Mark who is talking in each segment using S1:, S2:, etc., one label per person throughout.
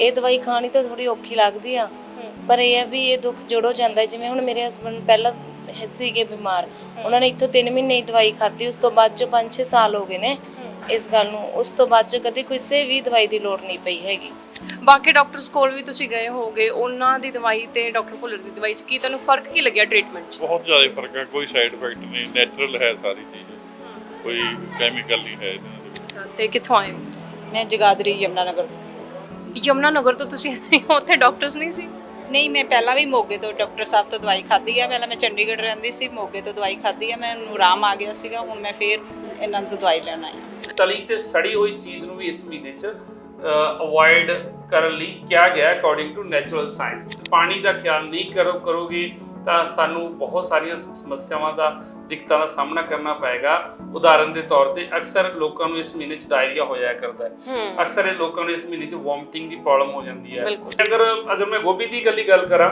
S1: ਇਹ ਦਵਾਈ ਖਾਣੀ ਤਾਂ ਥੋੜੀ ਔਖੀ ਲੱਗਦੀ ਆ। ਪਰ ਇਹ ਆ ਵੀ ਇਹ ਦੁੱਖ ਜੁੜੋ ਜਾਂਦਾ। ਹੈ। ਜਿਵੇਂ ਹੁਣ ਮੇਰੇ ਹਸਬੰਡ ਪਹਿਲਾਂ ਹੈ- ਸੀਗੇ ਬਿਮਾਰ ਉਹਨਾਂ ਨੇ ਇੱਥੋਂ 3 ਮਹੀਨੇ ਹੀ ਦਵਾਈ ਖਾਧੀ ਉਸ ਤੋਂ ਬਾਅਦ ਚੋਂ 5-6 ਸਾਲ ਹੋ ਗਏ ਨੇ ਇਸ ਗੱਲ ਨੂੰ। ਉਸ ਤੋਂ ਬਾਅਦ ਚੋਂ ਕਦੇ ਕਿਸੇ ਵੀ ਦਵਾਈ ਦੀ ਲੋੜ ਨਹੀਂ ਪਈ ਹੈਗੀ।
S2: ਬਾਕੀ ਡਾਕਟਰਸ ਕੋਲ ਵੀ ਤੁਸੀਂ ਗਏ ਹੋਗੇ ਉਹਨਾਂ ਦੀ ਦਵਾਈ ਤੇ ਡਾਕਟਰ ਭੁੱਲਰ ਦੀ ਦਵਾਈ 'ਚ ਕੀ ਤੁਹਾਨੂੰ ਫ਼ਰਕ ਕੀ ਲੱਗਿਆ ਟ੍ਰੀਟਮੈਂਟ 'ਚ?
S3: ਬਹੁਤ ਜ਼ਿਆਦਾ ਫ਼ਰਕ ਹੈ ਕੋਈ ਸਾਈਡ ਇਫੈਕਟ ਨਹੀਂ ਨੈਚੁਰਲ ਹੈ ਸਾਰੀ ਚੀਜ਼। ਕੋਈ ਕੈਮੀਕਲ ਨਹੀਂ ਹੈ ਇਹਨਾਂ ਦੇ ਵਿੱਚ।
S2: ਤੇ ਕਿੱਥੋਂ ਆਏ ਹੋ?
S4: ਮੈਂ ਜਗਾਦਰੀ ਯਮਨਾ ਨਗਰ ਤੋਂ।
S2: ਯਮਨਾ ਨਗਰ ਤੋਂ ਤੁਸੀਂ ਉੱਥੇ ਡਾਕਟਰਸ ਨਹੀਂ ਸੀ?
S4: ਨਹੀਂ ਮੈਂ ਪਹਿਲਾਂ ਵੀ ਮੋਗੇ ਤੋਂ ਡਾਕਟਰ ਸਾਹਿਬ ਤੋਂ ਦਵਾਈ ਖਾਧੀ ਆ। ਪਹਿਲਾਂ ਮੈਂ ਚੰਡੀਗੜ੍ਹ ਰਹਿੰਦੀ ਸੀ ਮੋਗੇ ਤੋਂ ਦਵਾਈ ਖਾਧੀ ਆ। ਮੈਨੂੰ ਆਰਾਮ ਆ ਗਿਆ ਸੀਗਾ ਹੁਣ ਮੈਂ ਫੇਰ ਇਹਨਾਂ ਤੋਂ ਦਵਾਈ ਲੈਣ ਆਈ ਹਾਂ।
S5: ਤਲੀ ਤੇ ਸੜੀ ਹੋਈ ਚੀਜ਼ ਨੂੰ ਵੀ ਇਸ ਮਹੀਨੇ 'ਚ ਅਵੋਇਡ ਕਰਨ ਲਈ ਕਿਹਾ ਗਿਆ ਅਕੋਰਡਿੰਗ ਟੂ ਨੈਚੁਰਲ ਸਾਇੰਸ ਪਾਣੀ ਦਾ ਖਿਆਲ ਨਹੀਂ ਕਰੋ ਕਰੋਗੇ। ਤਾਂ ਸਾਨੂੰ ਬਹੁਤ ਸਾਰੀਆਂ ਸਮੱਸਿਆਵਾਂ ਦਾ ਦਿੱਕਤਾਂ ਦਾ ਸਾਹਮਣਾ ਕਰਨਾ ਪਏਗਾ। ਉਦਾਹਰਨ ਦੇ ਤੌਰ ਤੇ ਅਕਸਰ ਲੋਕਾਂ ਨੂੰ ਇਸ ਮਹੀਨੇ 'ਚ ਡਾਇਰੀਆ ਹੋ ਜਾਇਆ ਕਰਦਾ ਹੈ। ਅਕਸਰ ਇਹ ਲੋਕਾਂ ਨੂੰ ਇਸ ਮਹੀਨੇ 'ਚ ਵੋਮਟਿੰਗ ਦੀ ਪ੍ਰੋਬਲਮ ਹੋ ਜਾਂਦੀ ਹੈ। ਅਗਰ ਅਗਰ ਮੈਂ ਗੋਭੀ ਦੀ ਇਕੱਲੀ ਗੱਲ ਕਰਾਂ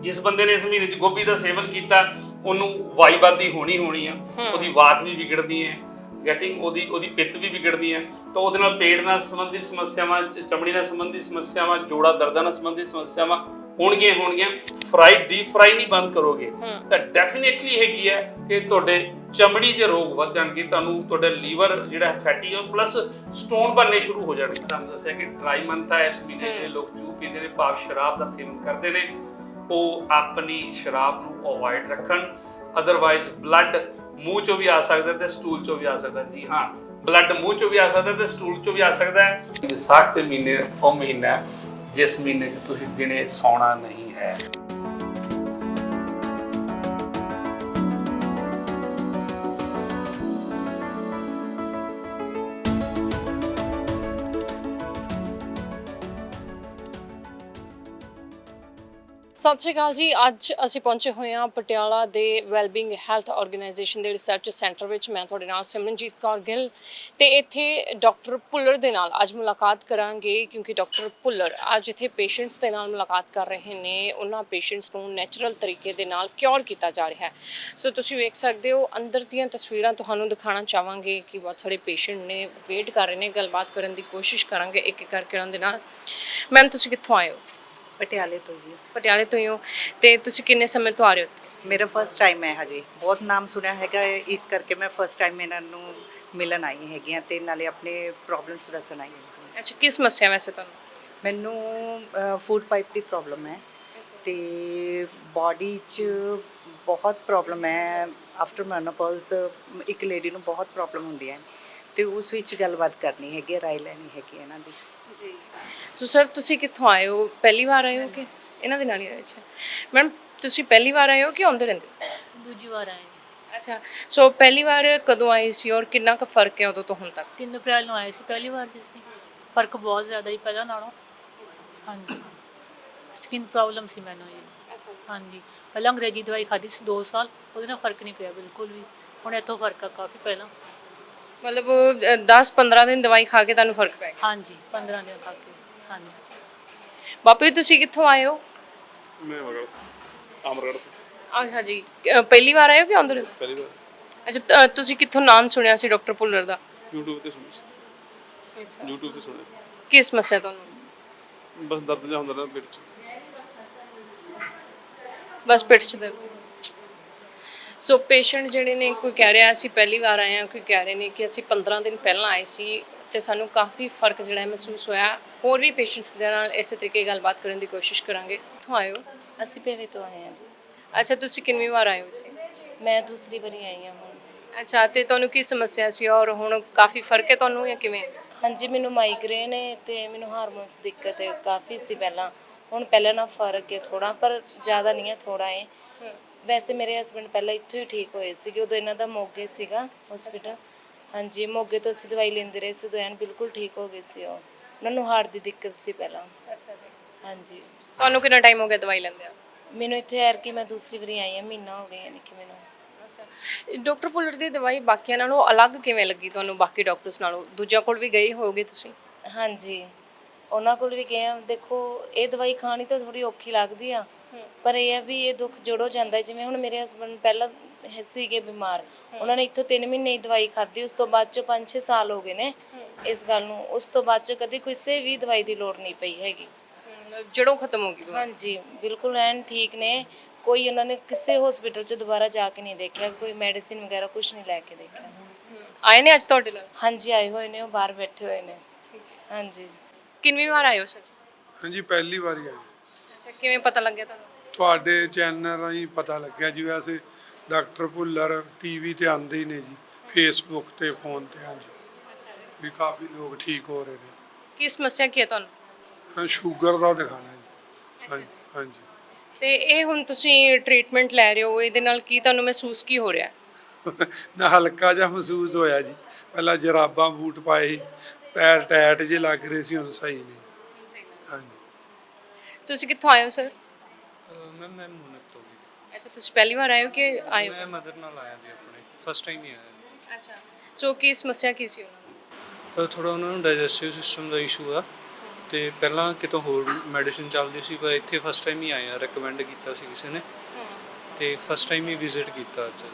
S5: ਜਿਸ ਬੰਦੇ ਨੇ ਇਸ ਮਹੀਨੇ 'ਚ ਗੋਭੀ ਦਾ ਸੇਵਨ ਕੀਤਾ ਉਹਨੂੰ ਵਾਈਬਾਦੀ ਹੋਣੀ ਹੋਣੀ ਆ। ਉਹਦੀ ਬਾਤ ਵੀ ਵਿਗੜਦੀ ਹੈ। ਗੈਟਿੰਗ ਉਹਦੀ ਉਹਦੀ ਪਿੱਤ ਵੀ ਵਿਗੜਦੀ ਹੈ। ਤਾਂ ਉਹਦੇ ਨਾਲ ਪੇਟ ਨਾਲ ਸੰਬੰਧਿਤ ਸਮੱਸਿਆਵਾਂ ਚਮੜੀ ਨਾਲ ਸੰਬੰਧਿਤ ਸਮੱਸਿਆਵਾਂ ਜੋੜਾ ਦਰਦਾਂ ਨਾਲ ਸੰਬੰਧਿਤ ਸਮੱਸਿਆਵਾਂ ਹੋਣਗੀਆਂ ਹੋਣਗੀਆਂ। ਫਰਾਈ ਡੀਪ ਫਰਾਈ ਨਹੀਂ ਬੰਦ ਕਰੋਗੇ। ਤਾਂ ਡੈਫੀਨਿਟਲੀ ਹੈਗੀ ਹੈ ਕਿ ਤੁਹਾਡੇ ਚਮੜੀ ਦੇ ਰੋਗ ਵੱਧ ਜਾਣਗੇ ਤੁਹਾਨੂੰ ਤੁਹਾਡਾ ਲੀਵਰ ਜਿਹੜਾ ਫੈਟੀ ਹੈ ਪਲੱਸ ਸਟੋਨ ਬਣਨੇ ਸ਼ੁਰੂ ਹੋ ਜਾਣਗੇ। ਤੁਹਾਨੂੰ ਦੱਸਿਆ ਕਿ ਡਰਾਈ ਮੰਥ ਹੈ ਇਸ ਮਹੀਨੇ ਜਿਹੜੇ ਲੋਕ ਚੂ ਪੀਂਦੇ ਨੇ ਭਾਵ ਸ਼ਰਾਬ ਦਾ ਸੇਵਨ ਕਰਦੇ ਨੇ ਉਹ ਆਪਣੀ ਸ਼ਰਾਬ ਨੂੰ ਅਵੋਇਡ ਰੱਖਣ। ਅਦਰਵਾਈਜ਼ ਬਲੱਡ ਮੂੰਹ ਚੋਂ ਵੀ ਆ ਸਕਦਾ ਤੇ ਸਟੂਲ ਚੋਂ ਵੀ ਆ ਸਕਦਾ। ਜੀ ਹਾਂ ਬਲੱਡ ਮੂੰਹ ਚੋਂ ਵੀ ਆ ਸਕਦਾ ਤੇ ਸਟੂਲ ਚੋਂ ਵੀ ਆ ਸਕਦਾ ਹੈ। ਵਿਸਾਖ ਦੇ ਮਹੀਨੇ ਉਹ ਮਹੀਨਾ ਜਿਸ ਮਹੀਨੇ 'ਚ ਤੁਸੀਂ ਦਿਨੇ ਸੌਣਾ ਨਹੀਂ ਹੈ।
S2: ਸਤਿ ਸ਼੍ਰੀ ਅਕਾਲ ਜੀ। ਅੱਜ ਅਸੀਂ ਪਹੁੰਚੇ ਹੋਏ ਹਾਂ ਪਟਿਆਲਾ ਦੇ ਵੈਲਬਿੰਗ ਹੈਲਥ ਆਰਗੇਨਾਈਜੇਸ਼ਨ ਦੇ ਰਿਸਰਚ ਸੈਂਟਰ ਵਿੱਚ। ਮੈਂ ਤੁਹਾਡੇ ਨਾਲ ਸਿਮਰਨਜੀਤ ਕੌਰ ਗਿੱਲ ਤੇ ਇੱਥੇ ਡਾਕਟਰ ਭੁੱਲਰ ਦੇ ਨਾਲ ਅੱਜ ਮੁਲਾਕਾਤ ਕਰਾਂਗੇ ਕਿਉਂਕਿ ਡਾਕਟਰ ਭੁੱਲਰ ਅੱਜ ਇੱਥੇ ਪੇਸ਼ੈਂਟਸ ਦੇ ਨਾਲ ਮੁਲਾਕਾਤ ਕਰ ਰਹੇ ਨੇ। ਉਹਨਾਂ ਪੇਸ਼ੈਂਟਸ ਨੂੰ ਨੈਚੁਰਲ ਤਰੀਕੇ ਦੇ ਨਾਲ ਕਿਉਰ ਕੀਤਾ ਜਾ ਰਿਹਾ ਹੈ। ਸੋ ਤੁਸੀਂ ਵੇਖ ਸਕਦੇ ਹੋ, ਅੰਦਰ ਦੀਆਂ ਤਸਵੀਰਾਂ ਤੁਹਾਨੂੰ ਦਿਖਾਉਣਾ ਚਾਹਾਂਗੇ ਕਿ ਬਹੁਤ ਸਾਰੇ ਪੇਸ਼ੈਂਟ ਨੇ ਵੇਟ ਕਰ ਰਹੇ ਨੇ। ਗੱਲਬਾਤ ਕਰਨ ਦੀ ਕੋਸ਼ਿਸ਼ ਕਰਾਂਗੇ ਇੱਕ ਇੱਕ ਕਰਕੇ ਉਹਨਾਂ ਦੇ ਨਾਲ। ਮੈਮ, ਤੁਸੀਂ ਕਿੱਥੋਂ ਆਏ ਹੋ?
S4: ਪਟਿਆਲੇ ਤੋਂ ਜੀ।
S2: ਪਟਿਆਲੇ ਤੋਂ ਹੀ ਹੋ। ਤੇ ਤੁਸੀਂ ਕਿੰਨੇ ਸਮੇਂ ਤੋਂ ਆ ਰਹੇ ਹੋ ਇੱਥੇ
S4: ਮੇਰਾ ਫਰਸਟ ਟਾਈਮ ਹੈ ਹਜੇ। ਬਹੁਤ ਨਾਮ ਸੁਣਿਆ ਹੈਗਾ ਹੈ, ਇਸ ਕਰਕੇ ਮੈਂ ਫਰਸਟ ਟਾਈਮ ਇਹਨਾਂ ਨੂੰ ਮਿਲਣ ਆਈ ਹੈਗੀ ਹਾਂ ਤੇ ਨਾਲੇ ਆਪਣੇ ਪ੍ਰੋਬਲਮਸ ਦੱਸਣ ਆਈ ਹਾਂ।
S2: ਅੱਛਾ ਕੀ ਸਮੱਸਿਆ ਵੈਸੇ ਤੁਹਾਨੂੰ?
S4: ਮੈਨੂੰ ਫੂਡ ਪਾਈਪ ਦੀ ਪ੍ਰੋਬਲਮ ਹੈ। ਤੇ ਬਾਡੀ 'ਚ ਬਹੁਤ ਪ੍ਰੋਬਲਮ ਹੈ। ਆਫਟਰ ਮੈਨੋਪੌਜ਼ ਇੱਕ ਲੇਡੀ ਨੂੰ ਬਹੁਤ ਪ੍ਰੋਬਲਮ ਹੁੰਦੀ ਹੈ। ਤੇ ਉਸ ਵਿੱਚ ਗੱਲਬਾਤ ਕਰਨੀ ਹੈਗੀ ਹੈ, ਰਾਏ ਲੈਣੀ ਹੈਗੀ ਹੈ ਇਹਨਾਂ ਦੀ।
S2: ਜੀ। ਸੋ ਸਰ ਤੁਸੀਂ ਕਿੱਥੋਂ ਆਏ ਹੋ? ਪਹਿਲੀ ਵਾਰ ਆਏ ਹੋ ਕਿ ਇਹਨਾਂ ਦੇ ਨਾਲ ਹੀ ਆਏ? ਅੱਛਾ। ਮੈਮ ਤੁਸੀਂ ਪਹਿਲੀ ਵਾਰ ਆਏ ਹੋ ਕਿ ਆਉਂਦੇ ਰਹਿੰਦੇ ਹੋ?
S6: ਦੂਜੀ ਵਾਰ ਆਏ।
S2: ਅੱਛਾ। ਸੋ ਪਹਿਲੀ ਵਾਰ ਕਦੋਂ ਆਏ ਸੀ ਔਰ ਕਿੰਨਾ ਕੁ ਫ਼ਰਕ ਹੈ ਉਦੋਂ ਤੋਂ ਹੁਣ ਤੱਕ?
S6: 3 ਅਪ੍ਰੈਲ ਨੂੰ ਆਏ ਸੀ ਪਹਿਲੀ ਵਾਰ ਜੀ ਸੀ ਫ਼ਰਕ ਬਹੁਤ ਜ਼ਿਆਦਾ ਹੀ ਪਹਿਲਾਂ ਨਾਲੋਂ। ਹਾਂਜੀ। ਸਕਿਨ ਪ੍ਰੋਬਲਮ ਸੀ ਮੈਨੂੰ ਜੀ। ਹਾਂਜੀ। ਪਹਿਲਾਂ ਅੰਗਰੇਜ਼ੀ ਦਵਾਈ ਖਾਧੀ ਸੀ 2 ਸਾਲ। ਉਹਦੇ ਨਾਲ ਫ਼ਰਕ ਨਹੀਂ ਪਿਆ ਬਿਲਕੁਲ ਵੀ। ਹੁਣ ਇੱਥੋਂ ਫ਼ਰਕ ਆ ਕਾਫੀ ਪਹਿਲਾਂ।
S2: ਮਤਲਬ 10 15 ਦਿਨ ਦਵਾਈ ਖਾ ਕੇ ਤੁਹਾਨੂੰ ਫ਼ਰਕ ਪੈ ਗਿਆ?
S6: ਹਾਂਜੀ 15 ਦਿਨ ਖਾ ਕੇ ਹਾਂਜੀ।
S2: ਬਾਪੂ ਜੀ ਤੁਸੀਂ ਕਿੱਥੋਂ ਆਏ ਹੋ?
S3: ਮੈਂ ਮਗਰ ਅਮਰਗੜ
S2: ਅੱਛਾ ਜੀ ਅ, ਪਹਿਲੀ ਵਾਰ ਆਏ ਹੋ ਕਿ ਆਉਂਦੇ
S3: ਪਹਿਲੀ ਵਾਰ।
S2: ਅੱਛਾ ਤ- ਤੁਸੀਂ ਕਿੱਥੋਂ ਨਾਮ ਸੁਣਿਆ ਸੀ ਡਾਕਟਰ ਭੁੱਲਰ ਦਾ?
S3: YouTube ਤੇ ਸੁਣੀ ਸੀ। YouTube ਤੇ ਸੁਣਿਆ।
S2: ਕੀ ਸਮੱਸਿਆ ਤੁਹਾਨੂੰ?
S3: ਬਸ ਦਰਦ ਜਿਹਾ ਹੁੰਦਾ ਨਾ ਪੇਟ 'ਚ।
S2: ਬਸ ਪਿੱਠ 'ਚ ਦਰਦ। ਸੋ ਪੇਸ਼ੈਂਟ ਜਿਹੜੇ ਨੇ ਕੋਈ ਕਹਿ ਰਿਹਾ ਅਸੀਂ ਪਹਿਲੀ ਵਾਰ ਆਏ ਹਾਂ ਕੋਈ ਕਹਿ ਰਹੇ ਨੇ ਕਿ ਅਸੀਂ 15 ਦਿਨ ਪਹਿਲਾਂ ਆਏ ਸੀ ਤੇ ਸਾਨੂੰ ਕਾਫੀ ਫ਼ਰਕ ਜਿਹੜਾ ਮਹਿਸੂਸ ਹੋਇਆ। ਹੋਰ ਵੀ ਪੇਸ਼ੈਂਟਸ ਦੇ ਨਾਲ ਇਸੇ ਤਰੀਕੇ ਗੱਲਬਾਤ ਕਰਨ ਦੀ ਕੋਸ਼ਿਸ਼ ਕਰਾਂਗੇ। ਕਿੱਥੋਂ ਆਏ ਹੋ?
S1: ਅਸੀਂ ਪੇਵੇ ਤੋਂ ਆਏ ਹਾਂ ਜੀ।
S2: ਅੱਛਾ ਤੁਸੀਂ ਕਿੰਨੀ ਵਾਰ ਆਏ ਹੋ
S1: ਮੈਂ ਦੂਸਰੀ ਵਾਰੀ ਆਈ ਹਾਂ ਹੁਣ।
S2: ਅੱਛਾ ਤੇ ਤੁਹਾਨੂੰ ਕੀ ਸਮੱਸਿਆ ਸੀ ਔਰ ਹੁਣ ਕਾਫੀ ਫ਼ਰਕ ਹੈ ਤੁਹਾਨੂੰ ਜਾਂ ਕਿਵੇਂ?
S1: ਹਾਂਜੀ ਮੈਨੂੰ ਮਾਈਗ੍ਰੇਨ ਹੈ ਤੇ ਮੈਨੂੰ ਹਾਰਮੋਨਸ ਦਿੱਕਤ ਹੈ ਕਾਫੀ ਸੀ ਪਹਿਲਾਂ। ਹੁਣ ਪਹਿਲਾਂ ਨਾਲ ਫ਼ਰਕ ਹੈ ਥੋੜਾ ਪਰ ਜ਼ਿਆਦਾ ਨਹੀਂ ਹੈ ਥੋੜਾ ਹੈ। ਵੈਸੇ ਮੇਰੇ ਹਸਬੰਡ ਪਹਿਲਾਂ ਇੱਥੋਂ ਹੀ ਠੀਕ ਹੋਏ ਸੀਗੇ ਉਦੋਂ ਇਹਨਾਂ ਦਾ ਮੋਗੇ ਸੀਗਾ ਹਸਪੀਟਲ ਹਾਂਜੀ ਮੋਗੇ ਤੋਂ ਅਸੀਂ ਦਵਾਈ ਲੈਂਦੇ ਰਹੇ ਸੀ ਉਦੋਂ ਐਨ ਬਿਲਕੁਲ ਠੀਕ ਹੋ ਗਏ ਸੀ ਉਹ। ਉਹਨਾਂ ਨੂੰ ਹਾਰਟ ਦੀ ਦਿੱਕਤ ਸੀ ਪਹਿਲਾਂ।
S2: ਅੱਛਾ ਜੀ।
S1: ਹਾਂਜੀ।
S2: ਤੁਹਾਨੂੰ ਕਿੰਨਾ ਟਾਈਮ ਹੋ ਗਿਆ ਦਵਾਈ ਲੈਂਦੇ ਆ
S1: ਮੈਨੂੰ ਇੱਥੇ ਐਰ ਕਿ ਮੈਂ ਦੂਸਰੀ ਵਾਰੀ ਆਈ ਹਾਂ ਮਹੀਨਾ ਹੋ ਗਿਆ ਯਾਨੀ ਕਿ ਮੈਨੂੰ।
S2: ਅੱਛਾ। ਡਾਕਟਰ ਪੁੱਲਰ ਦੀ ਦਵਾਈ ਬਾਕੀਆਂ ਨਾਲੋਂ ਅਲੱਗ ਕਿਵੇਂ ਲੱਗੀ ਤੁਹਾਨੂੰ ਬਾਕੀ ਡਾਕਟਰਸ ਨਾਲੋਂ? ਦੂਜਿਆਂ ਕੋਲ ਵੀ ਗਏ ਹੋਗੇ ਤੁਸੀਂ?
S1: ਹਾਂਜੀ। ਉਹਨਾਂ ਕੋਲ ਵੀ ਗਏ ਆ ਦੇਖੋ ਇਹ ਦਵਾਈ ਖਾਣੀ ਤਾਂ ਥੋੜੀ ਔਖੀ ਲੱਗਦੀ ਆ। ਪਰ ਇਹ ਆ ਵੀ ਇਹ ਦੁੱਖ ਜੁੜੋ ਜਾਂਦਾ ਹੈ। ਜਿਵੇਂ ਹੁਣ ਮੇਰੇ ਹਸਬੰਡ ਪਹਿਲਾਂ ਹੈ- ਸੀਗੇ ਬਿਮਾਰ। ਉਹਨਾਂ ਨੇ ਇੱਥੋਂ 3 ਮਹੀਨੇ ਹੀ ਦਵਾਈ ਖਾਧੀ ਉਸ ਤੋਂ ਬਾਅਦ ਚੋਂ 5-6 ਸਾਲ ਹੋ ਗਏ ਨੇ ਇਸ ਗੱਲ ਨੂੰ। ਉਸ ਤੋਂ ਬਾਅਦ ਚ ਕਦੇ ਕਿਸੇ ਵੀ ਦਵਾਈ ਦੀ ਲੋੜ ਨਹੀਂ ਪਈ ਹੈਗੀ।
S2: ਜੜੋਂ ਖਤਮ ਹੋ ਗਈ ਬਿਮਾਰੀ।
S1: ਹਾਂਜੀ ਬਿਲਕੁਲ ਐਨ ਠੀਕ ਨੇ। ਕੋਈ ਉਹਨਾਂ ਨੇ ਕਿਸੇ ਹਸਪੀਟਲ 'ਚ ਦੁਬਾਰਾ ਜਾ ਕੇ ਨਹੀਂ ਦੇਖਿਆ ਕੋਈ ਮੈਡੀਸਿਨ ਵਗੈਰਾ ਕੁਝ ਨਹੀਂ ਲੈ ਕੇ ਦੇਖਿਆ।
S2: ਆਏ ਨੇ ਅੱਜ ਤੁਹਾਡੇ ਨਾਲ?
S1: ਹਾਂਜੀ ਆਏ ਹੋਏ ਨੇ ਉਹ ਬਾਹਰ ਬੈਠੇ ਹੋਏ ਨੇ। ਹਾਂਜੀ।
S2: ਕਿੰਨੀ ਵਾਰ ਆਏ ਹੋ ਸਰ?
S7: ਹਾਂਜੀ ਪਹਿਲੀ ਵਾਰੀ ਆਏ।
S2: ਅੱਛਾ ਕਿਵੇਂ ਪਤਾ ਲੱਗਿਆ ਤੁਹਾਨੂੰ?
S7: ਤੁਹਾਡੇ ਚੈਨਲ ਰਾਹੀਂ ਪਤਾ ਲੱਗਿਆ ਜੀ ਵੈਸੇ ਡਾਕਟਰ ਭੁੱਲਰ ਟੀਵੀ ਤੇ ਆਉਂਦੇ ਹੀ ਨੇ ਜੀ ਫੇਸਬੁੱਕ ਤੇ ਫੋਨ ਤੇ ਹਾਂਜੀ। ਵੀ ਕਾਫੀ ਲੋਕ ਠੀਕ ਹੋ ਰਹੇ ਨੇ।
S2: ਕੀ ਸਮੱਸਿਆ ਕੀ ਹੈ ਤੁਹਾਨੂੰ?
S7: ਹਾਂ ਸ਼ੂਗਰ ਦਾ ਦਿਖਾਣਾ ਜੀ। ਹਾਂਜੀ ਹਾਂਜੀ।
S2: ਤੇ ਇਹ ਹੁਣ ਤੁਸੀਂ ਟ੍ਰੀਟਮੈਂਟ ਲੈ ਰਹੇ ਹੋ ਇਹਦੇ ਨਾਲ ਕੀ ਤੁਹਾਨੂੰ ਮਹਿਸੂਸ ਕੀ ਹੋ ਰਿਹਾ? ਹੈ
S7: ਨਾ ਹਲਕਾ ਜਿਹਾ ਮਹਿਸੂਸ ਹੋਇਆ ਜੀ। ਪਹਿਲਾਂ ਜਰਾਬਾਂ ਬੂਟ ਪਾਏ ਸੀ, ਪੈਰ ਟੈਟ ਜੇ ਲੱਗ ਰਹੇ ਸੀ ਹੁਣ ਸਹੀ ਨੇ
S2: ਤੁਸੀਂ ਕਿੱਥੋਂ ਆਏ ਹੋ ਸਰ
S8: ਮੈਂ ਮੈਂ ਮੁਨਤ ਤੋਂ ਜੀ।
S2: ਅੱਛਾ ਤੁਸੀਂ ਪਹਿਲੀ ਵਾਰ ਆਏ ਹੋ ਕਿ ਆਏ ਹੋ?
S8: ਮੈਂ ਮਦਰ ਨਾਲ ਆਇਆ ਜੀ ਆਪਣੇ ਫਸਟ ਟਾਈਮ ਹੀ ਆਇਆ
S2: ਅੱਛਾ ਸੋ ਕੀ ਸਮੱਸਿਆ ਕੀ ਸੀ ਉਹਨਾਂ ਨੂੰ?
S8: ਥੋੜਾ ਉਹਨਾਂ ਨੂੰ ਡਾਈਜੈਸਟਿਵ ਸਿਸਟਮ ਦਾ ਇਸ਼ੂ ਆ ਤੇ ਪਹਿਲਾਂ ਕਿਤੋਂ ਹੋਰ ਮੈਡੀਸਿਨ ਚੱਲਦੀ ਸੀ ਪਰ ਇੱਥੇ ਫਸਟ ਟਾਈਮ ਹੀ ਆਏ ਆ ਰეკਮੈਂਡ ਕੀਤਾ ਸੀ ਕਿਸੇ ਨੇ। ਤੇ ਫਸਟ ਟਾਈਮ ਹੀ ਵਿਜ਼ਿਟ ਕੀਤਾ ਅੱਜ।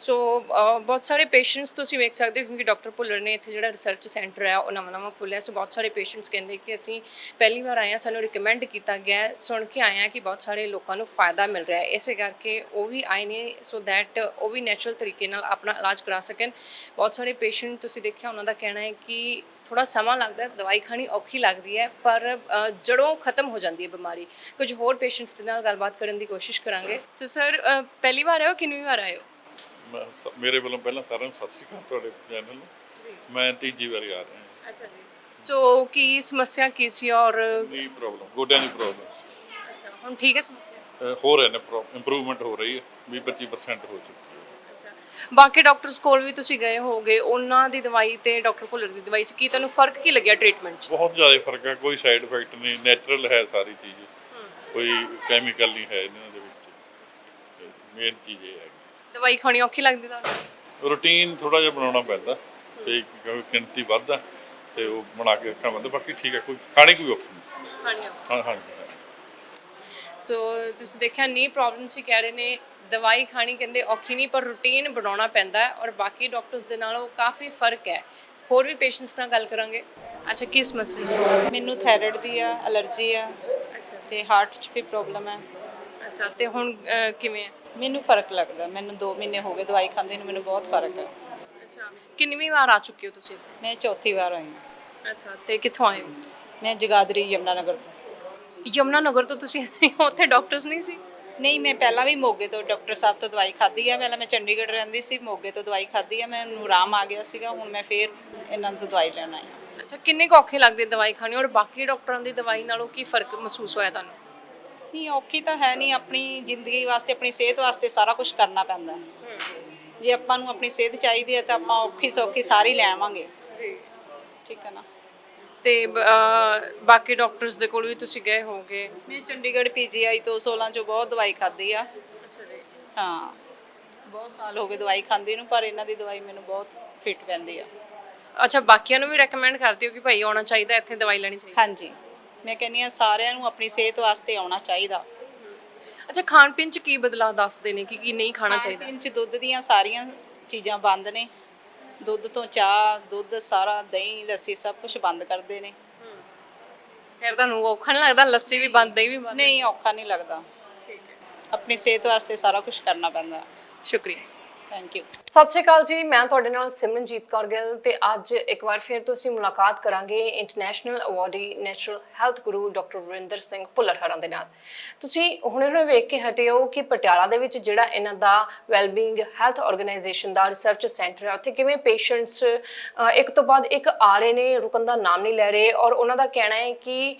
S2: ਸੋ ਬਹੁਤ ਸਾਰੇ ਪੇਸ਼ੈਂਟਸ ਤੁਸੀਂ ਵੇਖ ਸਕਦੇ ਹੋ ਕਿਉਂਕਿ ਡਾਕਟਰ ਭੁੱਲਰ ਨੇ ਇੱਥੇ ਜਿਹੜਾ ਰਿਸਰਚ ਸੈਂਟਰ ਹੈ ਉਹ ਨਵਾਂ ਨਵਾਂ ਖੋਲ੍ਹਿਆ ਸੋ ਬਹੁਤ ਸਾਰੇ ਪੇਸ਼ੈਂਟਸ ਕਹਿੰਦੇ ਕਿ ਅਸੀਂ ਪਹਿਲੀ ਵਾਰ ਆਏ ਹਾਂ ਸਾਨੂੰ ਰਿਕਮੈਂਡ ਕੀਤਾ ਗਿਆ ਸੁਣ ਕੇ ਆਏ ਹਾਂ ਕਿ ਬਹੁਤ ਸਾਰੇ ਲੋਕਾਂ ਨੂੰ ਫਾਇਦਾ ਮਿਲ ਰਿਹਾ ਹੈ। ਇਸੇ ਕਰਕੇ ਉਹ ਵੀ ਆਏ ਨੇ ਸੋ ਦੈਟ ਉਹ ਵੀ ਨੈਚੁਰਲ ਤਰੀਕੇ ਨਾਲ ਆਪਣਾ ਇਲਾਜ ਕਰਾ ਸਕਣ। ਬਹੁਤ ਸਾਰੇ ਪੇਸ਼ੈਂਟ ਤੁਸੀਂ ਦੇਖਿਆ ਉਹਨਾਂ ਦਾ ਕਹਿਣਾ ਹੈ ਕਿ ਥੋੜਾ ਸਮਾਂ ਲੱਗਦਾ ਹੈ ਦਵਾਈ ਖਾਣੀ ਔਖੀ ਲੱਗਦੀ ਹੈ ਪਰ ਅ, ਜੜੋਂ ਖਤਮ ਹੋ ਜਾਂਦੀ ਹੈ ਬਿਮਾਰੀ। ਕੁਝ ਹੋਰ ਪੇਸ਼ੈਂਟਸ ਦੇ ਨਾਲ ਗੱਲਬਾਤ ਕਰਨ ਦੀ ਕੋਸ਼ਿਸ਼ ਕਰਾਂਗੇ। ਸੋ ਸਰ ਪਹਿਲੀ ਵਾਰ ਆਏ ਹੋ ਕਿੰਨੀ ਵਾਰ ਆਏ ਹੋ?
S3: ਮੈਂ ਸ- ਮੇਰੇ ਵੱਲੋਂ ਪਹਿਲਾਂ ਸਾਰਿਆਂ ਨੂੰ ਸਤਿ ਸ਼੍ਰੀ ਅਕਾਲ ਤੁਹਾਡੇ ਚੈਨਲ ਨੂੰ। ਮੈਂ ਤੀਜੀ ਵਾਰੀ ਆ ਰਿਹਾ ਹਾਂ।
S2: ਅੱਛਾ ਜੀ। ਸੋ ਕੀ ਸਮੱਸਿਆ ਕੀ ਸੀ ਔਰ
S3: ਦੀ ਪ੍ਰੋਬਲਮ ਗੋਡਿਆਂ ਦੀ ਪ੍ਰੋਬਲਮ
S2: ਅੱਛਾ ਹੁਣ ਠੀਕ ਹੈ ਸਮੱਸਿਆ?
S3: ਹੋ ਰਹੇ ਨੇ ਇੰਪਰੂਵਮੈਂਟ ਹੋ ਰਹੀ ਹੈ 20 25% ਹੋ ਚੁੱਕੀ ਹੈ।
S2: ਅੱਛਾ ਬਾਕੀ ਡਾਕਟਰਸ ਕੋਲ ਵੀ ਤੁਸੀਂ ਗਏ ਹੋਗੇ ਉਹਨਾਂ ਦੀ ਦਵਾਈ ਤੇ ਡਾਕਟਰ ਭੁੱਲਰ ਦੀ ਦਵਾਈ 'ਚ ਕੀ ਤੁਹਾਨੂੰ ਫ਼ਰਕ ਕੀ ਲੱਗਿਆ ਟ੍ਰੀਟਮੈਂਟ 'ਚ?
S3: ਬਹੁਤ ਜ਼ਿਆਦਾ ਫ਼ਰਕ ਹੈ ਕੋਈ ਸਾਈਡ ਇਫੈਕਟ ਨਹੀਂ ਨੈਚੁਰਲ ਹੈ ਸਾਰੀ ਚੀਜ਼। ਕੋਈ ਕੈਮੀਕਲ ਨਹੀਂ ਹੈ ਇਹਨਾਂ ਦੇ ਵਿੱਚ। ਮੇਨ ਚੀਜ਼ ਇਹ ਹੈ।
S2: ਦਵਾਈ ਖਾਣੀ ਔਖੀ ਲੱਗਦੀ ਤੁਹਾਨੂੰ
S3: ਰੂਟੀਨ ਥੋੜਾ ਜਿਹਾ ਬਣਾਉਣਾ ਪੈਂਦਾ ਤੇ ਕਿਉਂਕਿ ਗਿਣਤੀ ਵੱਧ ਆ ਤੇ ਉਹ ਬਣਾ ਕੇ ਰੱਖਣਾ ਪੈਂਦਾ ਬਾਕੀ ਠੀਕ ਹੈ ਕੋਈ ਖਾਣੀ ਕੋਈ ਔਖੀ ਨਹੀਂ।
S2: ਖਾਣੀ ਔਖੀ।
S3: ਹਾਂ ਹਾਂ।
S2: ਸੋ ਤੁਸੀਂ ਦੇਖਿਆ ਨੀ ਪ੍ਰੋਬਲਮ ਸੀ ਕਹਿ ਰਹੇ ਨੇ ਦਵਾਈ ਖਾਣੀ ਕਹਿੰਦੇ ਔਖੀ ਨਹੀਂ ਪਰ ਰੂਟੀਨ ਬਣਾਉਣਾ ਪੈਂਦਾ ਹੈ ਔਰ ਬਾਕੀ ਡਾਕਟਰਸ ਦੇ ਨਾਲੋਂ ਕਾਫੀ ਫ਼ਰਕ ਹੈ। ਹੋਰ ਵੀ ਪੇਸ਼ੈਂਟਸ ਨਾਲ ਗੱਲ ਕਰਾਂਗੇ। ਅੱਛਾ ਕੀ ਸਮੱਸਿਆ ਸੀ
S9: ਮੈਨੂੰ ਥਾਇਰਾਇਡ ਦੀ ਆ ਅਲਰਜੀ ਆ
S2: ਅੱਛਾ।
S9: ਤੇ ਹਾਰਟ 'ਚ ਵੀ ਪ੍ਰੋਬਲਮ ਹੈ।
S2: ਅੱਛਾ ਤੇ ਹੁਣ ਅਹ, ਕਿਵੇਂ ਹੈ?
S9: ਮੈਨੂੰ ਫ਼ਰਕ ਲੱਗਦਾ ਮੈਨੂੰ 2 ਮਹੀਨੇ ਹੋ ਗਏ ਦਵਾਈ ਖਾਂਦੇ ਨੂੰ ਮੈਨੂੰ ਬਹੁਤ ਫ਼ਰਕ ਹੈ
S2: ਅੱਛਾ ਕਿੰਨੀ ਵਾਰ ਆ ਚੁੱਕੇ ਹੋ ਤੁਸੀਂ?
S9: ਮੈਂ ਚੌਥੀ ਵਾਰ ਆਈ ਹਾਂ।
S2: ਅੱਛਾ ਤੇ ਕਿੱਥੋਂ ਆਏ ਹੋ?
S9: ਮੈਂ ਜਗਾਦਰੀ ਯਮਨਾ ਨਗਰ ਤੋਂ।
S2: ਯਮਨਾ ਨਗਰ ਤੋਂ ਤੁਸੀਂ ਉੱਥੇ ਡਾਕਟਰਸ ਨਹੀਂ ਸੀ?
S9: ਨਹੀਂ ਮੈਂ ਪਹਿਲਾਂ ਵੀ ਮੋਗੇ ਤੋਂ ਡਾਕਟਰ ਸਾਹਿਬ ਤੋਂ ਦਵਾਈ ਖਾਧੀ ਆ। ਪਹਿਲਾਂ ਮੈਂ ਚੰਡੀਗੜ੍ਹ ਰਹਿੰਦੀ ਸੀ ਮੋਗੇ ਤੋਂ ਦਵਾਈ ਖਾਧੀ ਆ। ਮੈਨੂੰ ਆਰਾਮ ਆ ਗਿਆ ਸੀਗਾ ਹੁਣ ਮੈਂ ਫੇਰ ਇਹਨਾਂ ਤੋਂ ਦਵਾਈ ਲੈਣ ਆਈ ਹਾਂ।
S2: ਅੱਛਾ ਕਿੰਨੇ ਕੁ ਔਖੇ ਲੱਗਦੇ ਦਵਾਈ ਖਾਣੀ? ਔਰ ਬਾਕੀ ਡਾਕਟਰਾਂ ਦੀ ਦਵਾਈ ਨਾਲੋਂ ਕੀ ਫ਼ਰਕ ਮਹਿਸੂਸ ਹੋਇਆ ਤੁਹਾਨੂੰ?
S9: ਨਹੀਂ ਔਖੀ ਤਾਂ ਹੈ ਨਹੀਂ ਆਪਣੀ ਜ਼ਿੰਦਗੀ ਵਾਸਤੇ ਆਪਣੀ ਸਿਹਤ ਵਾਸਤੇ ਸਾਰਾ ਕੁਝ ਕਰਨਾ ਪੈਂਦਾ। ਜੇ ਆਪਾਂ ਨੂੰ ਆਪਣੀ ਸਿਹਤ ਚਾਹੀਦੀ ਹੈ ਤਾਂ ਆਪਾਂ ਔਖੀ ਸੌਖੀ ਸਾਰੀ ਲੈਵਾਂਗੇ ਠੀਕ ਹੈ ਨਾ?
S2: ਤੇ ਅਹ, ਬਾਕੀ ਡਾਕਟਰਸ ਦੇ ਕੋਲ ਵੀ ਤੁਸੀਂ ਗਏ ਹੋਗੇ
S9: ਮੈਂ ਚੰਡੀਗੜ੍ਹ ਪੀਜੀਆਈ ਤੋਂ 16 ਚੋਂ ਬਹੁਤ ਦਵਾਈ ਖਾਧੀ ਆ। ਹਾਂ ਬਹੁਤ ਸਾਲ ਹੋ ਗਏ ਦਵਾਈ ਖਾਂਦੀ ਨੂੰ ਪਰ ਇਹਨਾਂ ਦੀ ਦਵਾਈ ਮੈਨੂੰ ਬਹੁਤ ਫਿੱਟ ਪੈਂਦੀ ਆ।
S2: ਅੱਛਾ ਬਾਕੀਆਂ ਨੂੰ ਵੀ ਰეკਮੈਂਡ ਕਰਦੇ ਹੋ ਕਿ ਭਾਈ ਆਉਣਾ ਚਾਹੀਦਾ ਇੱਥੇ ਦਵਾਈ ਲੈਣੀ ਚਾਹੀਦੀ।
S9: ਹਾਂਜੀ। ਮੈਂ ਕਹਿੰਦੀ ਆ ਸਾਰਿਆਂ ਨੂੰ ਆਪਣੀ ਸਿਹਤ ਵਾਸਤੇ ਆਉਣਾ ਚਾਹੀਦਾ।
S2: ਅੱਛਾ ਖਾਣ ਪੀਣ ਚ ਕੀ ਬਦਲਾਅ ਦੱਸਦੇ ਨੇ ਕਿ ਕੀ ਨਹੀਂ ਖਾਣਾ ਚਾਹੀਦਾ?
S9: ਪੀਣ ਚ ਦੁੱਧ ਦੀਆਂ ਸਾਰੀਆਂ ਚੀਜ਼ਾਂ ਬੰਦ ਨੇ। ਦੁੱਧ ਤੋਂ ਚਾਹ ਦੁੱਧ ਸਾਰਾ ਦਹੀਂ ਲੱਸੀ ਸਭ ਕੁਝ ਬੰਦ ਕਰਦੇ ਨੇ।
S2: ਫਿਰ ਤੁਹਾਨੂੰ ਔਖਾ ਨਹੀਂ ਲੱਗਦਾ? ਲੱਸੀ ਵੀ ਬੰਦ ਦਹੀਂ ਵੀ ਬੰਦ?
S9: ਨਹੀਂ ਔਖਾ ਨਹੀਂ ਲੱਗਦਾ। ਆਪਣੀ ਸਿਹਤ ਵਾਸਤੇ ਸਾਰਾ ਕੁਝ ਕਰਨਾ ਪੈਂਦਾ।
S2: ਸ਼ੁਕਰੀਆ।
S9: ਥੈਂਕ ਯੂ
S2: ਸਤਿ ਸ਼੍ਰੀ ਅਕਾਲ ਜੀ, ਮੈਂ ਤੁਹਾਡੇ ਨਾਲ ਸਿਮਰਨਜੀਤ ਕੌਰ ਗਿੱਲ ਤੇ ਅੱਜ ਇੱਕ ਵਾਰ ਫਿਰ ਤੋਂ ਅਸੀਂ ਮੁਲਾਕਾਤ ਕਰਾਂਗੇ international awardee natural health guru doctor Varinder Singh Bhullar ਹਰਾਂ ਦੇ ਨਾਲ। ਤੁਸੀਂ ਹੁਣੇ ਹੁਣੇ ਵੇਖ ਕੇ ਹਟੇ ਹੋ ਕਿ ਪਟਿਆਲਾ ਦੇ ਵਿੱਚ ਜਿਹੜਾ ਇਹਨਾਂ ਦਾ ਵੈਲਬੀਇੰਗ ਹੈਲਥ ਆਰਗੇਨਾਈਜੇਸ਼ਨ ਦਾ ਰਿਸਰਚ ਸੈਂਟਰ ਹੈ, ਉੱਥੇ ਕਿਵੇਂ ਪੇਸ਼ੈਂਟਸ ਇੱਕ ਤੋਂ ਬਾਅਦ ਇੱਕ ਆ ਰਹੇ ਨੇ, ਰੁਕਣ ਦਾ ਨਾਮ ਨਹੀਂ ਲੈ ਰਹੇ ਔਰ ਉਹਨਾਂ ਦਾ ਕਹਿਣਾ ਹੈ ਕਿ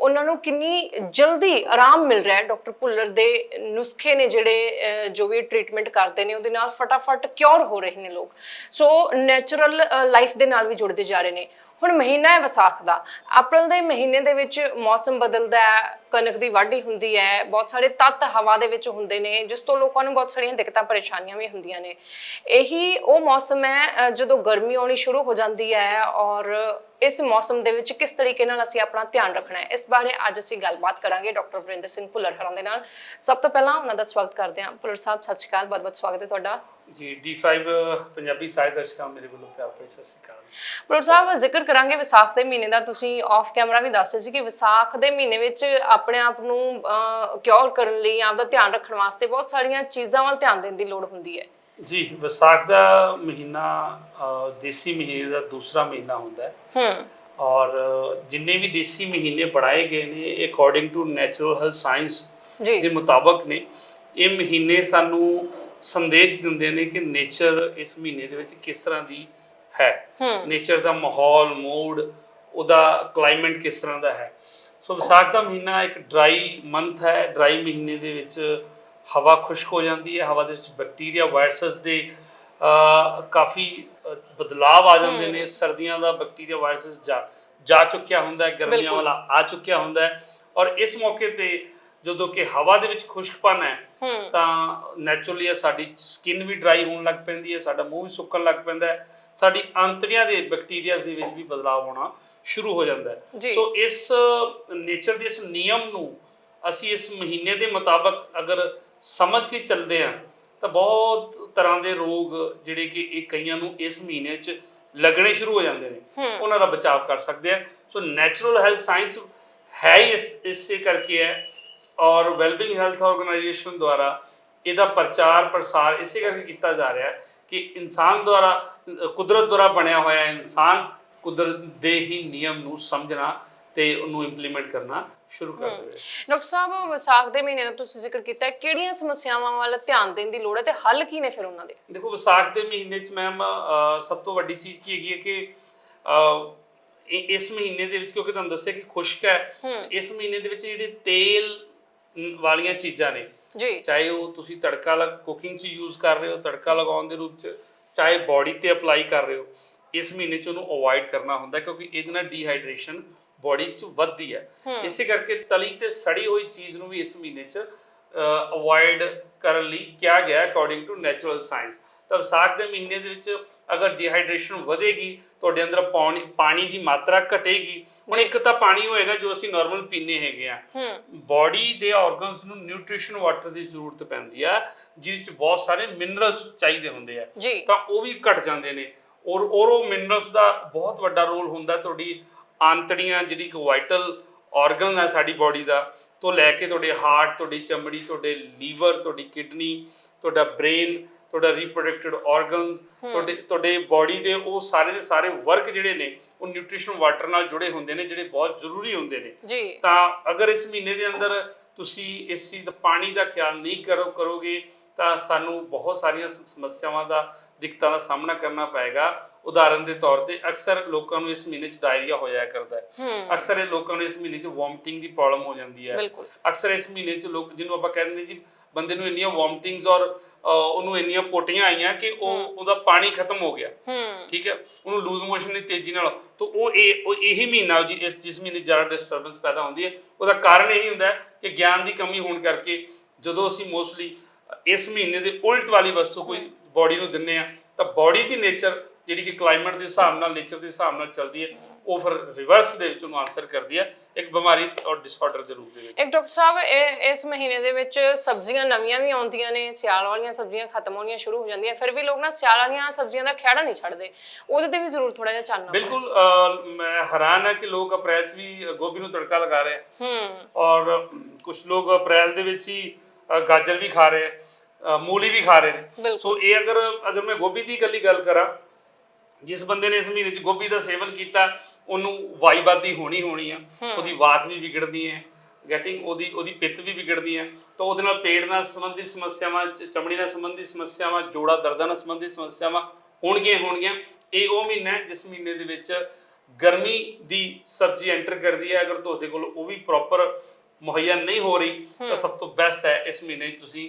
S2: ਉਹਨਾਂ ਨੂੰ ਕਿੰਨੀ ਜਲਦੀ ਆਰਾਮ ਮਿਲ ਰਿਹਾ ਹੈ। ਡਾਕਟਰ ਭੁੱਲਰ ਦੇ ਨੁਸਖੇ ਨੇ ਜਿਹੜੇ ਜੋ ਵੀ ਟ੍ਰੀਟਮੈਂਟ ਕਰਦੇ ਨੇ, ਉਹਦੇ ਨਾਲ ਫਟਾਫਟ ਕਿਉਰ ਹੋ ਰਹੇ ਨੇ ਲੋਕ। ਸੋ ਨੈਚੁਰਲ ਲਾਈਫ ਦੇ ਨਾਲ ਵੀ ਜੁੜਦੇ ਜਾ ਰਹੇ ਨੇ। ਹੁਣ ਮਹੀਨਾ ਹੈ ਵਿਸਾਖ ਦਾ। ਅਪ੍ਰੈਲ ਦੇ ਮਹੀਨੇ ਦੇ ਵਿੱਚ ਮੌਸਮ ਬਦਲਦਾ ਹੈ। ਕਣਕ ਦੀ ਵਾਢੀ ਹੁੰਦੀ ਹੈ ਬਹੁਤ ਸਾਰੇ ਤੱਤ ਹਵਾ ਦੇ ਵਿੱਚ ਹੁੰਦੇ ਨੇ ਜਿਸ ਤੋਂ ਲੋਕਾਂ ਨੂੰ ਬਹੁਤ ਸਾਰੀਆਂ ਦਿੱਕਤਾਂ ਪਰੇਸ਼ਾਨੀਆਂ ਵੀ ਹੁੰਦੀਆਂ ਨੇ। ਇਹੀ ਉਹ ਮੌਸਮ ਹੈ ਜਦੋਂ ਗਰਮੀ ਆਉਣੀ ਸ਼ੁਰੂ ਹੋ ਜਾਂਦੀ ਹੈ ਔਰ ਇਸ ਮੌਸਮ ਦੇ ਵਿੱਚ ਕਿਸ ਤਰੀਕੇ ਨਾਲ ਅਸੀਂ ਆਪਣਾ ਧਿਆਨ ਰੱਖਣਾ ਹੈ ਇਸ ਬਾਰੇ ਅੱਜ ਅਸੀਂ ਗੱਲਬਾਤ ਕਰਾਂਗੇ ਡਾਕਟਰ ਵਰਿੰਦਰ ਸਿੰਘ ਭੁੱਲਰ ਹਰਾਂ ਦੇ ਨਾਲ। ਸਭ ਤੋਂ ਪਹਿਲਾਂ ਉਹਨਾਂ ਦਾ ਸਵਾਗਤ ਕਰਦੇ ਹਾਂ। ਭੁੱਲਰ ਸਾਹਿਬ ਸਤਿ ਸ਼੍ਰੀ ਅਕਾਲ ਬਹੁਤ ਬਹੁਤ ਸਵਾਗਤ ਹੈ ਤੁਹਾਡਾ।
S5: ਜੀ D5 ਪੰਜਾਬੀ ਸਾਹਿਤ ਦਰਸ਼ਕਾਂ ਮੇਰੇ ਵੱਲੋਂ ਪਿਆਰ ਭਰੀ ਸਤਿ ਸ਼੍ਰੀ ਅਕਾਲ।
S2: ਡਾਕਟਰ ਸਾਹਿਬ ਜ਼ਿਕਰ ਕਰਾਂਗੇ ਵਿਸਾਖ ਦੇ ਮਹੀਨੇ ਦਾ। ਤੁਸੀਂ ਆਫ ਕੈਮਰਾ ਵੀ ਦੱਸ ਰਹੇ ਸੀ ਕਿ ਵਿਸਾਖ ਦੇ ਮਹੀਨੇ ਵਿੱਚ ਆਪਣੇ ਆਪ ਨੂੰ ਕਿਉਰ ਕਰਨ ਲਈ ਆਪਦਾ ਧਿਆਨ ਰੱਖਣ ਵਾਸਤੇ ਬਹੁਤ ਸਾਰੀਆਂ ਚੀਜ਼ਾਂ ਵੱਲ ਧਿਆਨ ਦੇਣ ਦੀ ਲੋੜ ਹੁੰਦੀ ਹੈ।
S5: ਜੀ ਵਿਸਾਖ ਦਾ ਮਹੀਨਾ ਦੇਸੀ ਮਹੀਨੇ ਦਾ ਦੂਸਰਾ ਮਹੀਨਾ ਹੁੰਦਾ ਹੈ।
S2: ਹੂੰ।
S5: ਔਰ ਜਿੰਨੇ ਵੀ ਦੇਸੀ ਮਹੀਨੇ ਬਣਾਏ ਗਏ ਨੇ according to natural health science
S2: ਜੀ।
S5: ਦੇ ਮੁਤਾਬਕ ਨੇ ਇਹ ਮਹੀਨੇ ਸਾਨੂੰ ਸੰਦੇਸ਼ ਦਿੰਦੇ ਨੇ ਕਿ ਨੇਚਰ ਇਸ ਮਹੀਨੇ ਦੇ ਵਿੱਚ ਕਿਸ ਤਰ੍ਹਾਂ ਦੀ ਹੈ।
S2: ਹੂੰ।
S5: ਨੇਚਰ ਦਾ ਮਾਹੌਲ ਮੂਡ ਉਹਦਾ ਕਲਾਈਮੇਟ ਕਿਸ ਤਰ੍ਹਾਂ ਦਾ ਹੈ। ਸੋ ਵਿਸਾਖ ਦਾ ਮਹੀਨਾ ਇੱਕ ਡਰਾਈ ਮੰਥ ਹੈ ਡਰਾਈ ਮਹੀਨੇ ਦੇ ਵਿੱਚ ਹਵਾ ਖੁਸ਼ਕ ਹੋ ਜਾਂਦੀ ਹੈ ਹਵਾ ਦੇ ਵਿੱਚ ਬੈਕਟੀਰੀਆ ਵਾਇਰਸਸ ਦੇ ਕਾਫੀ ਅ, ਬਦਲਾਵ ਆ ਜਾਂਦੇ ਨੇ ਸਰਦੀਆਂ ਦਾ ਬੈਕਟੀਰੀਆ ਵਾਇਰਸਸ ਜਾ ਜਾ ਚੁੱਕਿਆ ਹੁੰਦਾ ਹੈ ਗਰਮੀਆਂ। ਵਾਲਾ ਆ ਚੁੱਕਿਆ ਹੁੰਦਾ ਹੈ ਔਰ ਇਸ ਮੌਕੇ ਤੇ ਜਦੋਂ ਕਿ ਹਵਾ ਦੇ ਵਿੱਚ ਖੁਸ਼ਕਪਨ ਹੂੰ ਤਾਂ ਨੈਚੁਰਲੀ ਸਾਡੀ ਸਕਿਨ ਵੀ ਡਰਾਈ ਹੋਣ ਲੱਗ ਪੈਂਦੀ ਹੈ ਸਾਡਾ ਮੂੰਹ ਵੀ ਸੁੱਕਣ ਲੱਗ ਪੈਂਦਾ ਹੈ ਸਾਡੀ ਅੰਤੜੀਆਂ ਦੇ ਬੈਕਟੀਰੀਆਜ਼ ਦੇ ਵਿੱਚ ਵੀ ਬਦਲਾਅ ਹੋਣਾ ਸ਼ੁਰੂ ਹੋ ਜਾਂਦਾ। ਹੈ। ਸੋ ਇਸ ਨੇਚਰ ਦੇ ਇਸ ਨਿਯਮ ਨੂੰ ਅਸੀਂ ਇਸ ਮਹੀਨੇ ਦੇ ਮੁਤਾਬਕ ਅਗਰ ਸਮਝ ਕੇ ਚੱਲਦੇ ਹਾਂ ਤਾਂ ਬਹੁਤ ਤਰ੍ਹਾਂ ਦੇ ਰੋਗ ਜਿਹੜੇ ਕਿ ਇਹ ਕਈਆਂ ਨੂੰ ਇਸ ਮਹੀਨੇ 'ਚ ਲੱਗਣੇ ਸ਼ੁਰੂ ਹੋ ਜਾਂਦੇ ਨੇ। ਉਹਨਾਂ ਦਾ ਬਚਾਅ ਕਰ ਸਕਦੇ ਆ ਸੋ ਨੈਚੁਰਲ ਹੈਲਥ ਸਾਇੰਸ ਹੈ ਇਸ ਇਸੇ ਕਰਕੇ ਹੈ ਔਰ ਵੈਲਬਿੰਗ ਹੈਲਥ ਆਰਗੇਨਾਈਜੇਸ਼ਨ ਦੁਆਰਾ ਇਹਦਾ ਪ੍ਰਚਾਰ ਪ੍ਰਸਾਰ ਇਸੇ ਕਰਕੇ ਕੀਤਾ ਜਾ ਰਿਹਾ ਹੈ ਕਿ ਇਨਸਾਨ ਦੁਆਰਾ ਕੁਦਰਤ ਦੁਆਰਾ ਬਣਿਆ ਹੋਇਆ ਇਨਸਾਨ ਕੁਦਰਤ ਦੇ ਹੀ ਨਿਯਮ ਨੂੰ ਸਮਝਣਾ ਤੇ ਉਹਨੂੰ ਇੰਪਲੀਮੈਂਟ ਕਰਨਾ ਸ਼ੁਰੂ ਕਰ ਦੇਵੇ
S2: ਡਾਕਟਰ ਸਾਹਿਬ ਵਿਸਾਖ ਦੇ ਮਹੀਨੇ ਦਾ ਤੁਸੀਂ ਜ਼ਿਕਰ ਕੀਤਾ ਕਿਹੜੀਆਂ ਸਮੱਸਿਆਵਾਂ ਵੱਲ ਧਿਆਨ ਦੇਣ ਦੀ ਲੋੜ ਹੈ ਤੇ ਹੱਲ ਕੀ ਨੇ ਫਿਰ ਉਹਨਾਂ ਦੇ?
S5: ਦੇਖੋ ਵਿਸਾਖ ਦੇ ਮਹੀਨੇ 'ਚ ਮੈਮ ਸਭ ਤੋਂ ਵੱਡੀ ਚੀਜ਼ ਕੀ ਹੈਗੀ ਹੈ ਕਿ ਇਸ ਮਹੀਨੇ ਦੇ ਵਿੱਚ ਕਿਉਂਕਿ ਤੁਹਾਨੂੰ ਦੱਸਿਆ ਕਿ ਖੁਸ਼ਕ ਹੈ ਇਸ ਮਹੀਨੇ ਦੇ ਵਿੱਚ ਜਿਹੜੇ ਤੇਲ ਵਾਲੀਆਂ ਚੀਜ਼ਾਂ ਨੇ
S2: ਜੀ।
S5: ਚਾਹੇ ਉਹ ਤੁਸੀਂ ਤੜਕਾ ਲਗ ਕੁਕਿੰਗ 'ਚ ਯੂਜ਼ ਕਰ ਰਹੇ ਹੋ ਤੜਕਾ ਲਗਾਉਣ ਦੇ ਰੂਪ 'ਚ ਚਾਹੇ ਬਾਡੀ ਤੇ ਅਪਲਾਈ ਕਰ ਰਹੇ ਹੋ ਇਸ ਮਹੀਨੇ 'ਚ ਉਹਨੂੰ ਅਵੋਇਡ ਕਰਨਾ ਹੁੰਦਾ ਕਿਉਂਕਿ ਇਹਦੇ ਨਾਲ ਡੀਹਾਈਡਰੇਸ਼ਨ ਬਾਡੀ 'ਚ ਵੱਧਦੀ ਹੈ। ਇਸੇ ਕਰਕੇ ਤਲੀ ਤੇ ਸੜੀ ਹੋਈ ਚੀਜ਼ ਨੂੰ ਵੀ ਇਸ ਮਹੀਨੇ 'ਚ ਅਵੋਇਡ ਕਰਨ ਲਈ ਕਿਹਾ ਗਿਆ ਅਕੋਰਡਿੰਗ ਟੂ ਨੈਚੁਰਲ ਸਾਇੰਸ ਤਾਂ ਵਿਸਾਖ ਦੇ ਮਹੀਨੇ ਦੇ ਵਿੱਚ ਅਗਰ ਡੀਹਾਈਡਰੇਸ਼ਨ ਵਧੇਗੀ ਤੁਹਾਡੇ ਅੰਦਰ ਪਾਣੀ ਦੀ ਮਾਤਰਾ ਘਟੇਗੀ ਹੁਣ ਇੱਕ ਤਾਂ ਪਾਣੀ ਹੋਏਗਾ ਜੋ ਅਸੀਂ ਨਾਰਮਲ ਪੀਨੇ ਹੈਗੇ ਆ। ਬਾਡੀ ਦੇ ਆਰਗਨਸ ਨੂੰ ਨਿਊਟ੍ਰੀਸ਼ਨ ਵਾਟਰ ਦੀ ਜ਼ਰੂਰਤ ਪੈਂਦੀ ਆ ਜਿਸ ਚ ਬਹੁਤ ਸਾਰੇ ਮਿਨਰਲਸ ਚਾਹੀਦੇ ਹੁੰਦੇ ਆ। ਤਾਂ ਉਹ ਵੀ ਘਟ ਜਾਂਦੇ ਨੇ। ਔਰ ਔਰ ਉਹ ਮਿਨਰਲਸ ਦਾ ਬਹੁਤ ਵੱਡਾ ਰੋਲ ਹੁੰਦਾ ਤੁਹਾਡੀ ਆਂਤੜੀਆਂ ਜਿਹੜੀ ਕਿ ਵਾਈਟਲ ਆਰਗਨ ਹੈ ਸਾਡੀ ਬਾਡੀ ਦਾ ਤੋਂ ਲੈ ਕੇ ਤੁਹਾਡੇ ਹਾਰਟ ਤੁਹਾਡੀ ਚਮੜੀ ਤੁਹਾਡੇ ਲੀਵਰ ਤੁਹਾਡੀ ਕਿਡਨੀ ਤੁਹਾਡਾ ਬ੍ਰੇਨ ਤੁਹਾਡਾ ਰੀਪਰੋਡਕਟਿਵ ਆਰਗਨਸ ਤੁਹਾਡੇ ਤੁਹਾਡੇ ਬਾਡੀ ਦੇ ਉਹ ਸਾਰੇ ਦੇ ਸਾਰੇ ਵਰਕ ਜਿਹੜੇ ਨੇ ਉਹ ਨਿਊਟ੍ਰੀਸ਼ਨ ਵਾਟਰ ਨਾਲ ਜੁੜੇ ਹੁੰਦੇ ਨੇ ਜਿਹੜੇ ਬਹੁਤ ਜ਼ਰੂਰੀ ਹੁੰਦੇ ਨੇ। ਤਾਂ ਅਗਰ ਇਸ ਮਹੀਨੇ ਦੇ ਅੰਦਰ ਤੁਸੀਂ ਇਸ ਚੀਜ਼ ਦਾ ਪਾਣੀ ਦਾ ਖਿਆਲ ਨਹੀਂ ਕਰੋ ਕਰੋਗੇ ਤਾਂ ਸਾਨੂੰ ਬਹੁਤ ਸਾਰੀਆਂ ਸਮੱਸਿਆਵਾਂ ਦਾ ਦਿੱਕਤਾਂ ਦਾ ਸਾਹਮਣਾ ਕਰਨਾ ਪਏਗਾ। ਉਦਾਹਰਨ ਦੇ ਤੌਰ ਤੇ ਅਕਸਰ ਲੋਕਾਂ ਨੂੰ ਇਸ ਮਹੀਨੇ 'ਚ ਡਾਇਰੀਆ ਹੋ ਜਾਇਆ ਕਰਦਾ ਹੈ। ਅਕਸਰ ਇਹ ਲੋਕਾਂ ਨੂੰ ਇਸ ਮਹੀਨੇ 'ਚ ਵੋਮਟਿੰਗ ਦੀ ਪ੍ਰੋਬਲਮ ਹੋ ਜਾਂਦੀ ਹੈ। ਅਕਸਰ ਇਸ ਮਹੀਨੇ 'ਚ ਲੋਕ ਜਿਹਨੂੰ ਆਪਾਂ ਕਹਿੰਦੇ ਜੀ ਬੰਦੇ ਨੂੰ ਇੰਨੀਆਂ ਵੋਮਟਿੰਗਸ ਔਰ ਉਹਨੂੰ ਇੰਨੀਆਂ ਪੋਟੀਆਂ ਆਈਆਂ ਕਿ ਉਹ ਉਹਦਾ ਪਾਣੀ ਖਤਮ ਹੋ ਗਿਆ। ਠੀਕ ਹੈ? ਉਹਨੂੰ ਲੂਜ਼ ਮੋਸ਼ਨ ਦੀ ਤੇਜ਼ੀ ਨਾਲ। ਤਾਂ ਉਹ ਇਹ ਉਹ ਇਹੀ ਮਹੀਨਾ ਜੀ ਇਸ ਜਿਸ ਮਹੀਨੇ ਜ਼ਿਆਦਾ ਡਿਸਟਰਬੈਂਸ ਪੈਦਾ ਹੁੰਦੀ ਹੈ ਉਹਦਾ ਕਾਰਨ ਇਹੀ ਹੁੰਦਾ ਹੈ ਕਿ ਗਿਆਨ ਦੀ ਕਮੀ ਹੋਣ ਕਰਕੇ ਜਦੋਂ ਅਸੀਂ ਮੋਸਟਲੀ ਇਸ ਮਹੀਨੇ ਦੇ ਉਲਟ ਵਾਲੀ ਵਸਤੂ ਕੋਈ ਬਾਡੀ ਨੂੰ ਦਿੰਨੇ ਆ ਤਾਂ ਬਾਡੀ ਦੀ ਨੇਚਰ ਜਿਹੜੀ ਕਿ ਕਲਾਈਮੇਟ ਦੇ ਹਿਸਾਬ ਨਾਲ ਨੇਚਰ ਦੇ ਹਿਸਾਬ ਨਾਲ ਚੱਲਦੀ ਹੈ ਉਹ ਫਿਰ ਰਿਵਰਸ ਦੇ ਵਿੱਚ ਉਹਨੂੰ ਆਨਸਰ ਕਰਦੀ ਹੈ ਇੱਕ ਬਿਮਾਰੀ ਔਰ ਡਿਸਆਰਡਰ ਦੇ ਰੂਪ ਦੇ ਵਿੱਚ।
S2: ਇੱਕ ਡਾਕਟਰ ਸਾਹਿਬ ਇਹ ਇਸ ਮਹੀਨੇ ਦੇ ਵਿੱਚ ਸਬਜ਼ੀਆਂ ਨਵੀਆਂ ਵੀ ਆਉਂਦੀਆਂ ਨੇ ਸਿਆਲ ਵਾਲੀਆਂ ਸਬਜ਼ੀਆਂ ਖਤਮ ਹੋਣੀਆਂ ਸ਼ੁਰੂ ਹੋ ਜਾਂਦੀਆਂ ਫਿਰ ਵੀ ਲੋਕ ਨਾ ਸਿਆਲ ਵਾਲੀਆਂ ਸਬਜ਼ੀਆਂ ਦਾ ਖਹਿੜਾ ਨਹੀਂ ਛੱਡਦੇ। ਉਹਦੇ ਤੇ ਵੀ ਜ਼ਰੂਰ ਥੋੜਾ ਜਿਹਾ ਚਾਨਣਾ।
S5: ਬਿਲਕੁਲ ਮੈਂ ਹੈਰਾਨ ਹਾਂ ਕਿ ਲੋਕ ਅਪ੍ਰੈਲ 'ਚ ਵੀ ਗੋਭੀ ਨੂੰ ਤੜਕਾ ਲਗਾ ਰਹੇ ਹੈ। ਔਰ ਕੁਝ ਲੋਕ ਅਪ੍ਰੈਲ ਦੇ ਵਿੱਚ ਹੀ ਗਾਜਰ ਵੀ ਖਾ ਰਹੇ ਮੂਲੀ ਵੀ ਖਾ ਰਹੇ ਨੇ। ਸੋ ਇਹ ਅਗਰ ਅਗਰ ਮੈਂ ਗੋਭੀ ਦੀ ਇਕੱਲੀ ਗੱਲ ਕਰਾਂ ਜਿਸ ਬੰਦੇ ਨੇ ਇਸ ਮਹੀਨੇ 'ਚ ਗੋਭੀ ਦਾ ਸੇਵਨ ਕੀਤਾ ਉਹਨੂੰ ਵਾਈਬਾਦੀ ਹੋਣੀ ਹੋਣੀ ਆ। ਉਹਦੀ ਬਾਤ ਵੀ ਵਿਗੜਦੀ ਹੈ। ਗੈਟਿੰਗ ਉਹਦੀ ਉਹਦੀ ਪਿੱਤ ਵੀ ਵਿਗੜਦੀ ਹੈ। ਤਾਂ ਉਹਦੇ ਨਾਲ ਪੇਟ ਨਾਲ ਸੰਬੰਧਿਤ ਸਮੱਸਿਆਵਾਂ ਚਮੜੀ ਨਾਲ ਸੰਬੰਧਿਤ ਸਮੱਸਿਆਵਾਂ ਜੋੜਾ ਦਰਦਾਂ ਨਾਲ ਸੰਬੰਧਿਤ ਸਮੱਸਿਆਵਾਂ ਹੋਣਗੀਆਂ ਹੋਣਗੀਆਂ। ਇਹ ਉਹ ਮਹੀਨਾ ਹੈ ਜਿਸ ਮਹੀਨੇ ਦੇ ਵਿੱਚ ਗਰਮੀ ਦੀ ਸਬਜ਼ੀ ਐਂਟਰ ਕਰਦੀ ਹੈ। ਅਗਰ ਤੁਹਾਡੇ ਕੋਲ ਉਹ ਵੀ ਪ੍ਰੋਪਰ ਮੁਹੱਈਆ ਨਹੀਂ ਹੋ ਰਹੀ ਤਾਂ ਸਭ ਤੋਂ ਬੈਸਟ ਹੈ ਇਸ ਮਹੀਨੇ ਤੁਸੀਂ